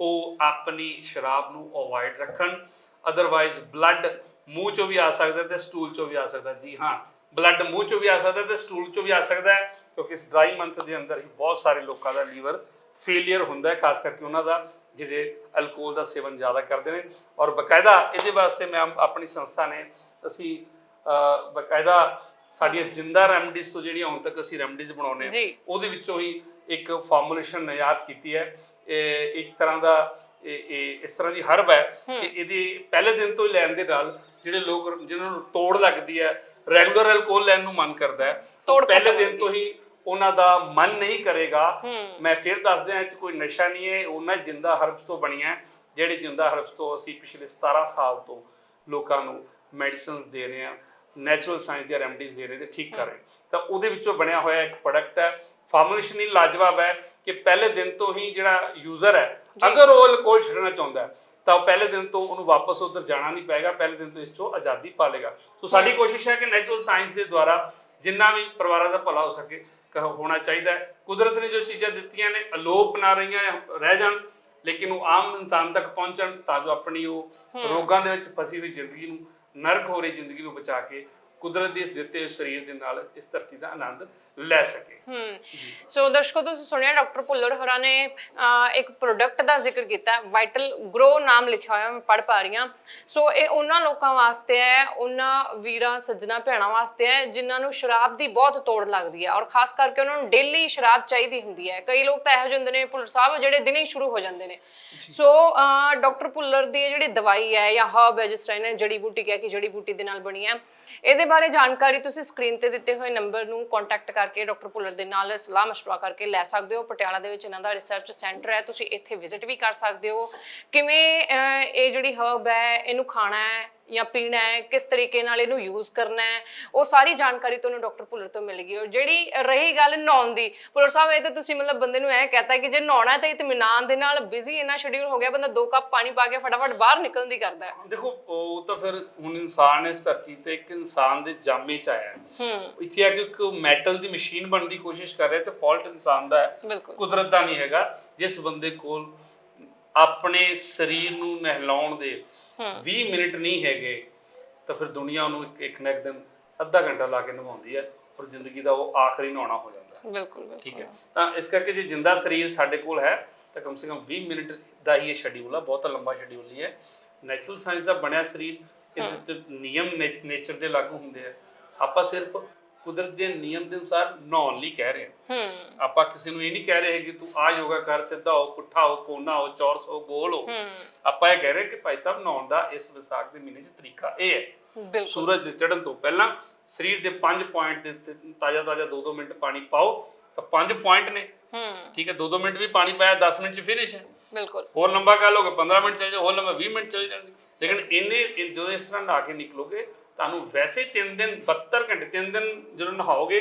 S5: ਉਹ ਆਪਣੀ ਸ਼ਰਾਬ ਨੂੰ ਅਵੋਇਡ ਰੱਖਣ ਅਦਰਵਾਈਜ਼ ਬਲੱਡ ਮੂੰਹ ਚੋਂ ਵੀ ਆ ਸਕਦਾ ਤੇ ਸਟੂਲ ਚੋਂ ਵੀ ਆ ਸਕਦਾ। ਜੀ ਹਾਂ ਬਲੱਡ ਮੂੰਹ ਚੋਂ ਵੀ ਆ ਸਕਦਾ ਤੇ ਸਟੂਲ ਚੋਂ ਵੀ ਆ ਸਕਦਾ ਹੈ ਕਿਉਂਕਿ ਇਸ ਡਰਾਈ ਮੰਥ ਦੇ ਅੰਦਰ ਹੀ ਬਹੁਤ ਸਾਰੇ ਲੋਕਾਂ ਦਾ ਲੀਵਰ ਫੇਲਿਅਰ ਹੁੰਦਾ ਹੈ ਖਾਸ ਕਰਕੇ ਉਹਨਾਂ ਦਾ ਜਿਹੜੇ ਅਲਕੋਹਲ ਦਾ ਸੇਵਨ ਜ਼ਿਆਦਾ ਕਰਦੇ ਨੇ। ਔਰ ਬਕਾਇਦਾ ਇਹਦੇ ਵਾਸਤੇ ਮੈਂ ਆਪਣੀ ਸੰਸਥਾ ਨੇ ਅਸੀਂ ਬਕਾਇਦਾ ਸਾਡੀਆਂ ਜਿੰਦਾ ਰੈਮਡੀਜ਼ ਤੋਂ ਜਿਹੜੀਆਂ ਹੁਣ ਤੱਕ ਅਸੀਂ ਰੈਮਡੀਜ਼
S2: ਜੀ।
S5: ਉਹਦੇ ਵਿੱਚੋਂ ਹੀ ਇੱਕ ਫਾਰਮੂਲੇਸ਼ਨ ਨਿਯਾਤ ਕੀਤੀ ਹੈ। ਇਹ ਇੱਕ ਤਰ੍ਹਾਂ ਦਾ ਇਹ ਇਸ ਤਰ੍ਹਾਂ ਦੀ ਹਰਬ ਹੈ। ਕਿ ਇਹਦੇ ਪਹਿਲੇ ਦਿਨ ਤੋਂ ਹੀ ਲੈਣ ਦੇ ਨਾਲ ਜਿਹੜੇ ਲੋਕ ਜਿਨ੍ਹਾਂ ਨੂੰ ਤੋੜ ਲੱਗਦੀ ਹੈ ਰੈਗੂਲਰ ਅਲਕੋਹਲ ਲੈਣ ਨੂੰ ਮਨ ਕਰਦਾ ਹੈ
S2: ਤੋੜ
S5: ਪਹਿਲੇ ਦਿਨ ਤੋਂ ਹੀ। ਉਹਨਾਂ ਦਾ ਮਨ ਨਹੀਂ ਕਰੇਗਾ। ਮੈਂ ਫਿਰ ਦੱਸ ਦਿਆਂ ਇਹ 'ਚ ਕੋਈ ਨਸ਼ਾ ਨਹੀਂ ਹੈ ਉਹਨਾਂ ਜਿੰਦਾ ਹਰਬਸ ਤੋਂ ਬਣੀਆਂ ਜਿਹੜੇ ਜਿੰਦਾ ਹਰਬਸ ਤੋਂ ਅਸੀਂ ਪਿਛਲੇ 17 ਸਾਲ ਤੋਂ ਲੋਕਾਂ ਨੂੰ ਮੈਡੀਸਿਨਸ ਦੇ ਰਹੇ ਹਾਂ ਨੈਚੁਰਲ ਸਾਇੰਸ ਦੀਆਂ ਰੈਮਡੀਜ਼ ਦੇ ਰਹੇ ਤੇ ਠੀਕ ਕਰ ਰਹੇ ਤਾਂ ਉਹਦੇ ਵਿੱਚੋਂ ਬਣਿਆ ਹੋਇਆ ਇੱਕ ਪ੍ਰੋਡਕਟ ਹੈ ਫਾਰਮੂਲੇਸ਼ਨ ਹੀ ਲਾਜਵਾਬ ਹੈ ਕਿ ਪਹਿਲੇ ਦਿਨ ਤੋਂ ਹੀ ਜਿਹੜਾ ਯੂਜ਼ਰ ਹੈ ਅਗਰ ਉਹ ਅਲਕੋਹਲ ਛੱਡਣਾ ਚਾਹੁੰਦਾ ਹੈ ਤਾਂ ਉਹ ਪਹਿਲੇ ਦਿਨ ਤੋਂ ਉਹਨੂੰ ਵਾਪਸ ਉਧਰ ਜਾਣਾ ਨਹੀਂ ਪਏਗਾ ਪਹਿਲੇ ਦਿਨ ਤੋਂ ਇਸ ਤੋਂ ਆਜ਼ਾਦੀ ਪਾ ਲੇਗਾ ਸੋ ਸਾਡੀ ਕੋਸ਼ਿਸ਼ ਹੈ ਕਿ ਨੈਚੁਰਲ ਸਾਇੰਸ ਦੇ ਦੁਆਰਾ ਜਿੰਨਾ ਵੀ ਪਰਿਵਾਰਾਂ ਦਾ ਭਲਾ ਹੋ ਸਕੇ ਹੋਣਾ ਚਾਹੀਦਾ ਹੈ। ਕੁਦਰਤ ਨੇ ਜੋ ਚੀਜ਼ਾਂ ਦਿੱਤੀਆਂ ਨੇ ਅਲੋਪ ਨਾ ਰਹੀਆਂ ਰਹਿ ਜਾਣ ਲੇਕਿਨ ਉਹ ਆਮ ਇਨਸਾਨ ਤੱਕ ਪਹੁੰਚਣ ਤਾਂ ਜੋ ਆਪਣੀ ਉਹ ਰੋਗਾਂ ਦੇ ਵਿੱਚ ਫਸੀ ਹੋਈ ਜ਼ਿੰਦਗੀ ਨੂੰ ਨਰਕ ਹੋ ਰਹੀ ਜ਼ਿੰਦਗੀ ਨੂੰ ਬਚਾ ਕੇ ਕੁਦਰਤ ਦੇ ਇਸ ਦਿੱਤੇ ਸਰੀਰ ਦੇ ਨਾਲ ਇਸ ਧਰਤੀ ਦਾ ਆਨੰਦ ਲੈ ਸਕੇ।
S2: ਹਮ ਸੋ ਦਰਸ਼ਕੋ ਤੁਸੀਂ ਸੁਣਿਆ ਡਾਕਟਰ ਭੁੱਲਰ ਹੋਰਾਂ ਨੇ ਇੱਕ ਪ੍ਰੋਡਕਟ ਦਾ ਜ਼ਿਕਰ ਕੀਤਾ ਵਾਈਟਲ ਗਰੋ ਨਾਮ ਲਿਖਿਆ ਹੋਇਆ ਮੈਂ ਪੜ ਪਾ ਰਹੀ ਹਾਂ। ਸੋ ਇਹ ਉਹਨਾਂ ਲੋਕਾਂ ਵਾਸਤੇ ਹੈ ਉਹਨਾਂ ਵੀਰਾਂ ਸੱਜਣਾ ਭੈਣਾਂ ਵਾਸਤੇ ਹੈ ਜਿਨ੍ਹਾਂ ਨੂੰ ਸ਼ਰਾਬ ਦੀ ਬਹੁਤ ਤੋੜ ਲੱਗਦੀ ਹੈ ਔਰ ਖਾਸ ਕਰਕੇ ਉਹਨਾਂ ਨੂੰ ਡੇਲੀ ਸ਼ਰਾਬ ਚਾਹੀਦੀ ਹੁੰਦੀ ਹੈ। ਕਈ ਲੋਕ ਤਾਂ ਇਹੋ ਜਿਹੇ ਹੁੰਦੇ ਨੇ ਭੁੱਲਰ ਸਾਹਿਬ ਜਿਹੜੇ ਦਿਨੇ ਹੀ ਸ਼ੁਰੂ ਹੋ ਜਾਂਦੇ ਨੇ। ਸੋ ਡਾਕਟਰ ਭੁੱਲਰ ਦੀ ਜਿਹੜੀ ਦਵਾਈ ਹੈ ਜਾਂ ਹਰਬ ਹੈ ਜਿਸ ਤਰ੍ਹਾਂ ਇਹਨੇ ਜੜੀ ਬੂਟੀ ਕਿਹਾ ਕਿ ਜੜੀ ਬੂਟੀ ਦੇ ਨਾਲ ਬਣੀ ਹੈ ਇਹਦੇ ਬਾਰੇ ਜਾਣਕਾਰੀ ਤੁਸੀਂ ਸਕਰੀਨ ਤੇ ਦਿੱਤੇ ਹੋਏ ਨੰਬਰ ਨੂੰ ਕੰਟੈਕਟ ਕਰਕੇ ਡਾਕਟਰ ਭੁੱਲਰ ਦੇ ਨਾਲ ਸਲਾਹ مشورہ ਕਰਕੇ ਲੈ ਸਕਦੇ ਹੋ ਪਟਿਆਲਾ ਦੇ ਵਿੱਚ ਇਹਨਾਂ ਦਾ ਰਿਸਰਚ ਸੈਂਟਰ ਹੈ ਤੁਸੀਂ ਇੱਥੇ ਵਿਜ਼ਿਟ ਵੀ ਕਰ ਸਕਦੇ ਹੋ ਕਿਵੇਂ ਅਹ, ਇਹ ਜਿਹੜੀ ਹਰਬ ਹੈ ਇਹਨੂੰ ਖਾਣਾ ਹੈ ਜਾਂ ਪੀਣਾ ਹੈ ਕਿਸ ਤਰੀਕੇ ਨਾਲ ਇਹਨੂੰ ਯੂਜ਼ ਕਰਨਾ ਹੈ ਉਹ ਸਾਰੀ ਜਾਣਕਾਰੀ ਤੁਹਾਨੂੰ ਡਾਕਟਰ ਭੁੱਲਰ ਤੋਂ ਮਿਲੇਗੀ ਔਰ ਜਿਹੜੀ ਰਹੀ ਗੱਲ ਨਹਾਉਣ ਦੀ ਭੁੱਲਰ ਸਾਹਿਬ ਇਹ ਤਾਂ ਤੁਸੀਂ ਮਤਲਬ ਬੰਦੇ ਨੂੰ ਇਹ ਕਹਤਾ ਕਿ ਜੇ ਨਹਾਉਣਾ ਹੈ ਤਾਂ ਇਤਮਾਨਾਨ ਦੇ ਨਾਲ ਬਿਜ਼ੀ ਇੰਨਾ ਸ਼ਡਿਊਲ ਹੋ ਗਿਆ ਬੰਦਾ ਦੋ ਕੱਪ ਪਾਣੀ ਪਾ ਕੇ ਫਟਾਫਟ ਬਾਹਰ ਨਿਕਲਣ ਦੀ ਕਰਦਾ ਹੈ।
S5: ਦੇਖੋ ਉਹ ਤਾਂ ਫਿਰ ਹੁਣ ਇਨਸਾਨ ਇਸ ਧਰਤੀ ਤੇ ਇੱਕ ਇਨਸਾਨ ਦੇ ਜਾਮੇ ਚ ਆਇਆ ਹੈ। ਇੱਥੇ ਆ ਕੇ ਇੱਕ ਮੈਟਲ ਦੀ ਮਸ਼ੀਨ ਬਣਨ ਦੀ ਕੋਸ਼ਿਸ਼ ਕਰ ਰਿਹਾ ਤੇ ਫਾਲਟ ਇਨਸਾਨ ਦਾ ਹੈ। ਕੁਦਰਤ ਦਾ ਨਹੀਂ ਹੈਗਾ। ਜਿਸ ਬੰਦੇ ਕੋਲ ਆਪਣੇ ਸਰੀਰ ਨੂੰ ਨਹਿਲਾਉਣ ਦੇ 20 ਮਿੰਟ ਨਹੀਂ ਹੈਗੇ ਤਾਂ ਫਿਰ ਦੁਨੀਆ ਨੂੰ ਇੱਕ ਇੱਕ ਨਾ ਇੱਕ ਦਿਨ ਅੱਧਾ ਘੰਟਾ ਲਾ ਕੇ ਨਿਭਾਉਂਦੀ ਹੈ ਔਰ ਜ਼ਿੰਦਗੀ ਦਾ ਉਹ ਆਖਰੀ ਨਹਾਉਣਾ ਹੋ ਜਾਂਦਾ ਹੈ।
S2: ਬਿਲਕੁਲ ਬਿਲਕੁਲ।
S5: ਠੀਕ ਹੈ। ਤਾਂ ਇਸ ਕਰਕੇ ਜੇ ਜਿੰਦਾ ਸਰੀਰ ਸਾਡੇ ਕੋਲ ਹੈ ਤਾਂ ਕਮ ਸੇ ਕਮ 20 ਮਿੰਟ ਦਾ ਹੀ ਇਹ ਸ਼ੈਡਿਊਲ ਆ ਬਹੁਤਾ ਲੰਬਾ ਸ਼ੈਡਿਊਲ ਨਹੀਂ ਹੈ। ਨੈਚੁਰਲ ਸਾਇੰਸ ਦਾ ਬਣਿਆ ਸਰੀਰ ਇਹਦੇ ਤੇ ਨਿਯਮ ਨੇਚਰ ਦੇ ਲਾਗੂ ਹੁੰਦੇ ਆ। ਆਪਾਂ ਸਿਰਫ ਕੁਦਰਤ ਦੇ ਨਿਯਮ ਦੇ ਅਨੁਸਾਰ ਲਈ ਕਹਿ ਰਹੇ ਹਾਂ। ਆਪਾਂ ਕਿਸੇ ਨੂੰ ਇਹ ਨਹੀਂ ਕਹਿ ਰਹੇ ਕਿ ਤੂੰ ਆ ਯੋਗਾ ਕਰ ਸਿੱਧਾ ਹੋ ਪੁੱਠਾ ਹੋ ਕੋਨਾ ਹੋ ਚੌਰਸ ਹੋ ਗੋਲ ਹੋ। ਆਪਾਂ ਇਹ ਕਹਿ ਰਹੇ ਕਿ ਭਾਈ ਸਾਹਿਬ ਨਹਾਉਣ ਦਾ ਇਸ ਵਿਸਾਖ ਦੇ ਮਹੀਨੇ 'ਚ ਤਰੀਕਾ ਇਹ ਹੈ।
S2: ਬਿਲਕੁਲ।
S5: ਸੂਰਜ ਦੇ ਚੜ੍ਹਨ ਤੋਂ ਪਹਿਲਾਂ ਸਰੀਰ ਦੇ 5 ਪੁਆਇੰਟ ਦੇ ਉੱਤੇ ਤਾਜ਼ਾ ਤਾਜ਼ਾ 2-2 ਮਿੰਟ ਪਾਣੀ ਪਾਓ ਤਾਂ 5 ਪੁਆਇੰਟ ਨੇ।
S2: ਹੂੰ।
S5: ਠੀਕ ਹੈ 2-2 ਮਿੰਟ ਵੀ ਪਾਣੀ ਪਾਇਆ 10 ਮਿੰਟ 'ਚ ਫਿਨਿਸ਼ ਹੈ।
S2: ਬਿਲਕੁਲ।
S5: ਹੋਰ ਲੰਬਾ ਕਰ ਲੋਗੇ 15 ਮਿੰਟ ਚੱਲ ਜਾਓ ਹੋਰ ਲੰਬਾ 20 ਮਿੰਟ ਚੱਲ ਜਾਣਗੇ। ਲੇਕਿਨ ਇਹਨੇ ਇਹ ਜੋ ਇਸ ਤਰ੍ਹਾਂ ਨਹਾ ਕੇ ਨਿਕਲੋਗੇ ਤੁਹਾਨੂੰ ਵੈਸੇ 3 ਦਿਨ 72 ਘੰਟੇ 3 ਦਿਨ ਜਦੋਂ ਨਹਾਓਗੇ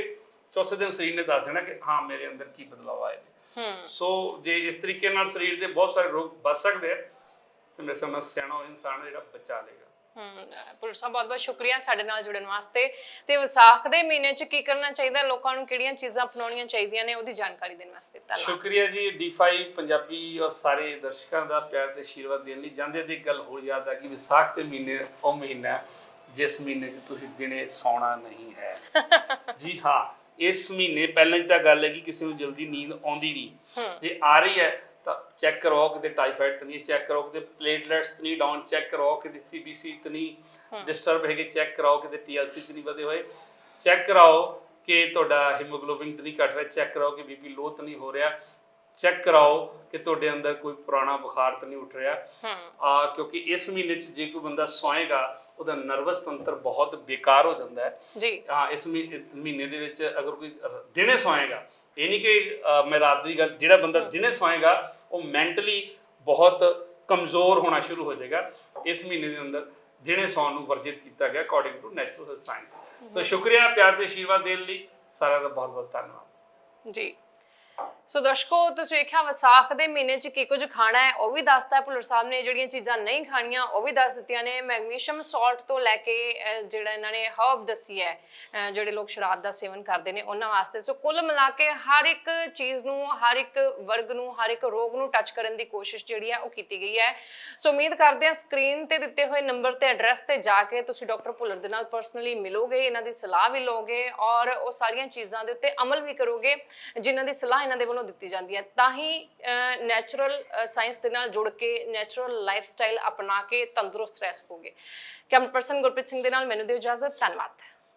S5: ਚੌਥੇ ਦਿਨ ਸਰੀਰ ਨੇ ਦੱਸ ਦੇਣਾ ਕਿ ਹਾਂ ਮੇਰੇ ਅੰਦਰ ਕੀ ਬਦਲਾਅ ਆਏ ਨੇ ਸੋ ਜੇ ਇਸ ਤਰੀਕੇ ਨਾਲ ਸਰੀਰ ਦੇ ਬਹੁਤ ਸਾਰੇ ਰੋਗ ਬਚ ਸਕਦੇ ਆ ਤੇ ਮੇਰੇ ਸਮਝ ਸਿਆਣਾ ਇਨਸਾਨ ਜਿਹੜਾ ਬਚਾ ਲੇਗਾ
S2: ਸਾਹਿਬ ਬਹੁਤ ਬਹੁਤ ਸ਼ੁਕਰੀਆ ਸਾਡੇ ਨਾਲ ਜੁੜਨ ਵਾਸਤੇ। ਤੇ ਵਿਸਾਖ ਦੇ ਮਹੀਨੇ 'ਚ ਕੀ ਕਰਨਾ ਚਾਹੀਦਾ ਲੋਕਾਂ ਨੂੰ ਕਿਹੜੀਆਂ ਚੀਜ਼ਾਂ ਅਪਣਾਉਣੀਆਂ ਚਾਹੀਦੀਆਂ ਨੇ ਉਹਦੀ ਜਾਣਕਾਰੀ ਦੇਣ ਵਾਸਤੇ ਧੰਨਵਾਦ।
S5: ਸ਼ੁਕਰੀਆ ਜੀ ਡੀ5 ਪੰਜਾਬੀ ਔਰ ਸਾਰੇ ਦਰਸ਼ਕਾਂ ਦਾ ਪਿਆਰ ਤੇ ਆਸ਼ੀਰਵਾਦ ਦੇਣ ਲਈ। ਜਾਂਦੇ ਦੀ ਗੱਲ ਹੋਰ ਯਾਦ ਆ ਕਿ ਵਿਸਾਖ ਦੇ ਮਹੀਨੇ ਉਹ ਮਹੀਨਾ ਜਿਸ ਮਹੀਨੇ 'ਚ ਤੁਸੀਂ ਦਿਨੇ ਸੌਣਾ ਨਹੀਂ ਹੈ। ਜੀ ਹਾਂ ਇਸ ਮਹੀਨੇ ਪਹਿਲਾਂ ਹੀ ਤਾਂ ਗੱਲ ਹੈ ਕਿ ਕਿਸੇ ਨੂੰ ਜਲਦੀ ਨੀਂਦ ਆਉਂਦੀ ਨਹੀਂ। ਜੇ ਆ ਰਹੀ ਹੈ ਤਾਂ ਚੈੱਕ ਕਰਵਾਓ ਕਿਤੇ ਟਾਈਫਾਇਡ ਤਾਂ ਨਹੀਂ ਚੈੱਕ ਕਰਵਾਓ ਕਿਤੇ ਪਲੇਟਲੈਟਸ ਤਾਂ ਨਹੀਂ ਡਾਊਨ ਚੈੱਕ ਕਰਵਾਓ ਕਿਤੇ ਸੀਬੀਸੀ ਤਾਂ ਨਹੀਂ ਡਿਸਟਰਬ ਹੈਗੇ ਚੈੱਕ ਕਰਾਓ ਕਿਤੇ ਟੀਐਲਸੀ ਤਾਂ ਨਹੀਂ ਵਧੇ ਹੋਏ। ਚੈੱਕ ਕਰਾਓ ਕਿ ਤੁਹਾਡਾ ਹੀਮੋਗਲੋਬਿਨ ਤਾਂ ਨਹੀਂ ਘਟ ਰਿਹਾ ਚੈੱਕ ਕਰਾਓ ਕਿ ਬੀਪੀ ਲੋ ਤਾਂ ਨਹੀਂ ਹੋ ਰਿਹਾ। ਚੈੱਕ ਕਰਾਓ ਕਿ ਤੁਹਾਡੇ ਅੰਦਰ ਕੋਈ ਪੁਰਾਣਾ ਬੁਖਾਰ ਤਾਂ ਨਹੀਂ ਉੱਠ ਰਿਹਾ। ਆ ਕਿਉਂਕਿ ਇਸ ਮਹੀਨੇ 'ਚ ਜੇ ਕੋਈ ਬੰਦਾ ਸੌਏਗਾ ਉਹਦਾ ਨਰਵਸ ਤੰਤਰ ਬਹੁਤ ਬੇਕਾਰ ਹੋ ਜਾਂਦਾ ਹੈ।
S2: ਜੀ।
S5: ਹਾਂ ਇਸ ਮਹੀ- ਮਹੀਨੇ ਦੇ ਵਿੱਚ ਅਗਰ ਕੋਈ ਦਿਨੇ ਸੌਏਗਾ ਇਹ ਨਹੀਂ ਕਿ ਮੈਂ ਰਾਤ ਦੀ ਗੱਲ ਜਿਹੜਾ ਬੰਦਾ ਦਿਨੇ ਸੌਏਗਾ ਉਹ ਮੈਂਟਲੀ ਬਹੁਤ ਕਮਜ਼ੋਰ ਹੋਣਾ ਸ਼ੁਰੂ ਹੋ ਜਾਏਗਾ। ਇਸ ਮਹੀਨੇ ਦੇ ਅੰਦਰ ਦਿਨੇ ਸੌਣ ਨੂੰ ਵਰਜਿਤ ਕੀਤਾ ਗਿਆ according to natural science so ਸ਼ੁਕਰੀਆ ਪਿਆਰ ਤੇ ਆਸ਼ੀਰਵਾਦ ਦੇਣ ਲਈ। ਸਾਰਿਆਂ ਦਾ ਬਹੁਤ ਬਹੁਤ ਧੰਨਵਾਦ।
S2: ਜੀ। ਸੋ ਦਰਸ਼ਕੋ, ਤੁਸੀਂ ਵੇਖਿਆ ਵਿਸਾਖ ਦੇ ਮਹੀਨੇ 'ਚ ਕੀ ਕੁਝ ਖਾਣਾ ਹੈ? ਉਹ ਵੀ ਦੱਸਤਾ ਹੈ ਭੁੱਲਰ ਸਾਹਿਬ ਨੇ ਜਿਹੜੀਆਂ ਚੀਜ਼ਾਂ ਨਹੀਂ ਖਾਣੀਆਂ, ਉਹ ਵੀ ਦੱਸ ਦਿੱਤੀਆਂ ਨੇ। ਮੈਗਨੀਸ਼ੀਅਮ ਸਾਲਟ ਤੋਂ ਲੈ ਕੇ ਜਿਹੜਾ ਇਹਨਾਂ ਨੇ ਹਰਬ ਦੱਸੀ ਹੈ ਜਿਹੜੇ ਲੋਕ ਸ਼ਰਾਬ ਦਾ ਸੇਵਨ ਕਰਦੇ ਨੇ ਉਹਨਾਂ ਵਾਸਤੇ। ਸੋ ਕੁੱਲ ਮਿਲਾ ਕੇ ਹਰ ਇੱਕ ਚੀਜ਼ ਨੂੰ, ਹਰ ਇੱਕ ਵਰਗ ਨੂੰ, ਹਰ ਇੱਕ ਰੋਗ ਨੂੰ ਟੱਚ ਕਰਨ ਦੀ ਕੋਸ਼ਿਸ਼ ਜਿਹੜੀ ਹੈ, ਉਹ ਕੀਤੀ ਗਈ ਹੈ। ਸੋ ਉਮੀਦ ਕਰਦੇ ਹਾਂ ਸਕਰੀਨ ਤੇ ਦਿੱਤੇ ਹੋਏ ਨੰਬਰ ਤੇ ਐਡਰੈਸ ਤੇ ਜਾ ਕੇ ਤੁਸੀਂ ਡਾਕਟਰ ਭੁੱਲਰ ਦੇ ਨਾਲ ਪਰਸਨਲੀ ਮਿਲੋਗੇ, ਇਹਨਾਂ ਦੀ ਸਲਾਹ ਵੀ ਲਓਗੇ ਔਰ ਉਹ ਸਾਰੀਆਂ ਚੀਜ਼ਾਂ ਦੇ ਉੱਤੇ ਅਮਲ ਵੀ ਕਰੋਗੇ, ਜਿਨ੍ਹਾਂ ਦੀ ਸਲਾਹ ਇਹਨਾਂ ਦੇ ਵੱਲੋਂ ਦਿੱਤੀ ਜਾਂਦੀ ਹੈ, ਤਾਂ ਹੀ ਨੈਚੁਰਲ ਸਾਇੰਸ ਦੇ ਨਾਲ ਜੁੜ ਕੇ ਨੈਚੁਰਲ ਲਾਈਫ ਸਟਾਈਲ ਅਪਣਾ ਕੇ ਤੰਦਰੁਸਤ ਰਹਿ ਸਕੋਗੇ। ਕੈਮਰਾ ਪਰਸਨ ਗੁਰਪ੍ਰੀਤ ਸਿੰਘ ਦੇ ਨਾਲ ਮੈਨੂੰ ਦਿਓ ਇਜਾਜ਼ਤ, ਧੰਨਵਾਦ।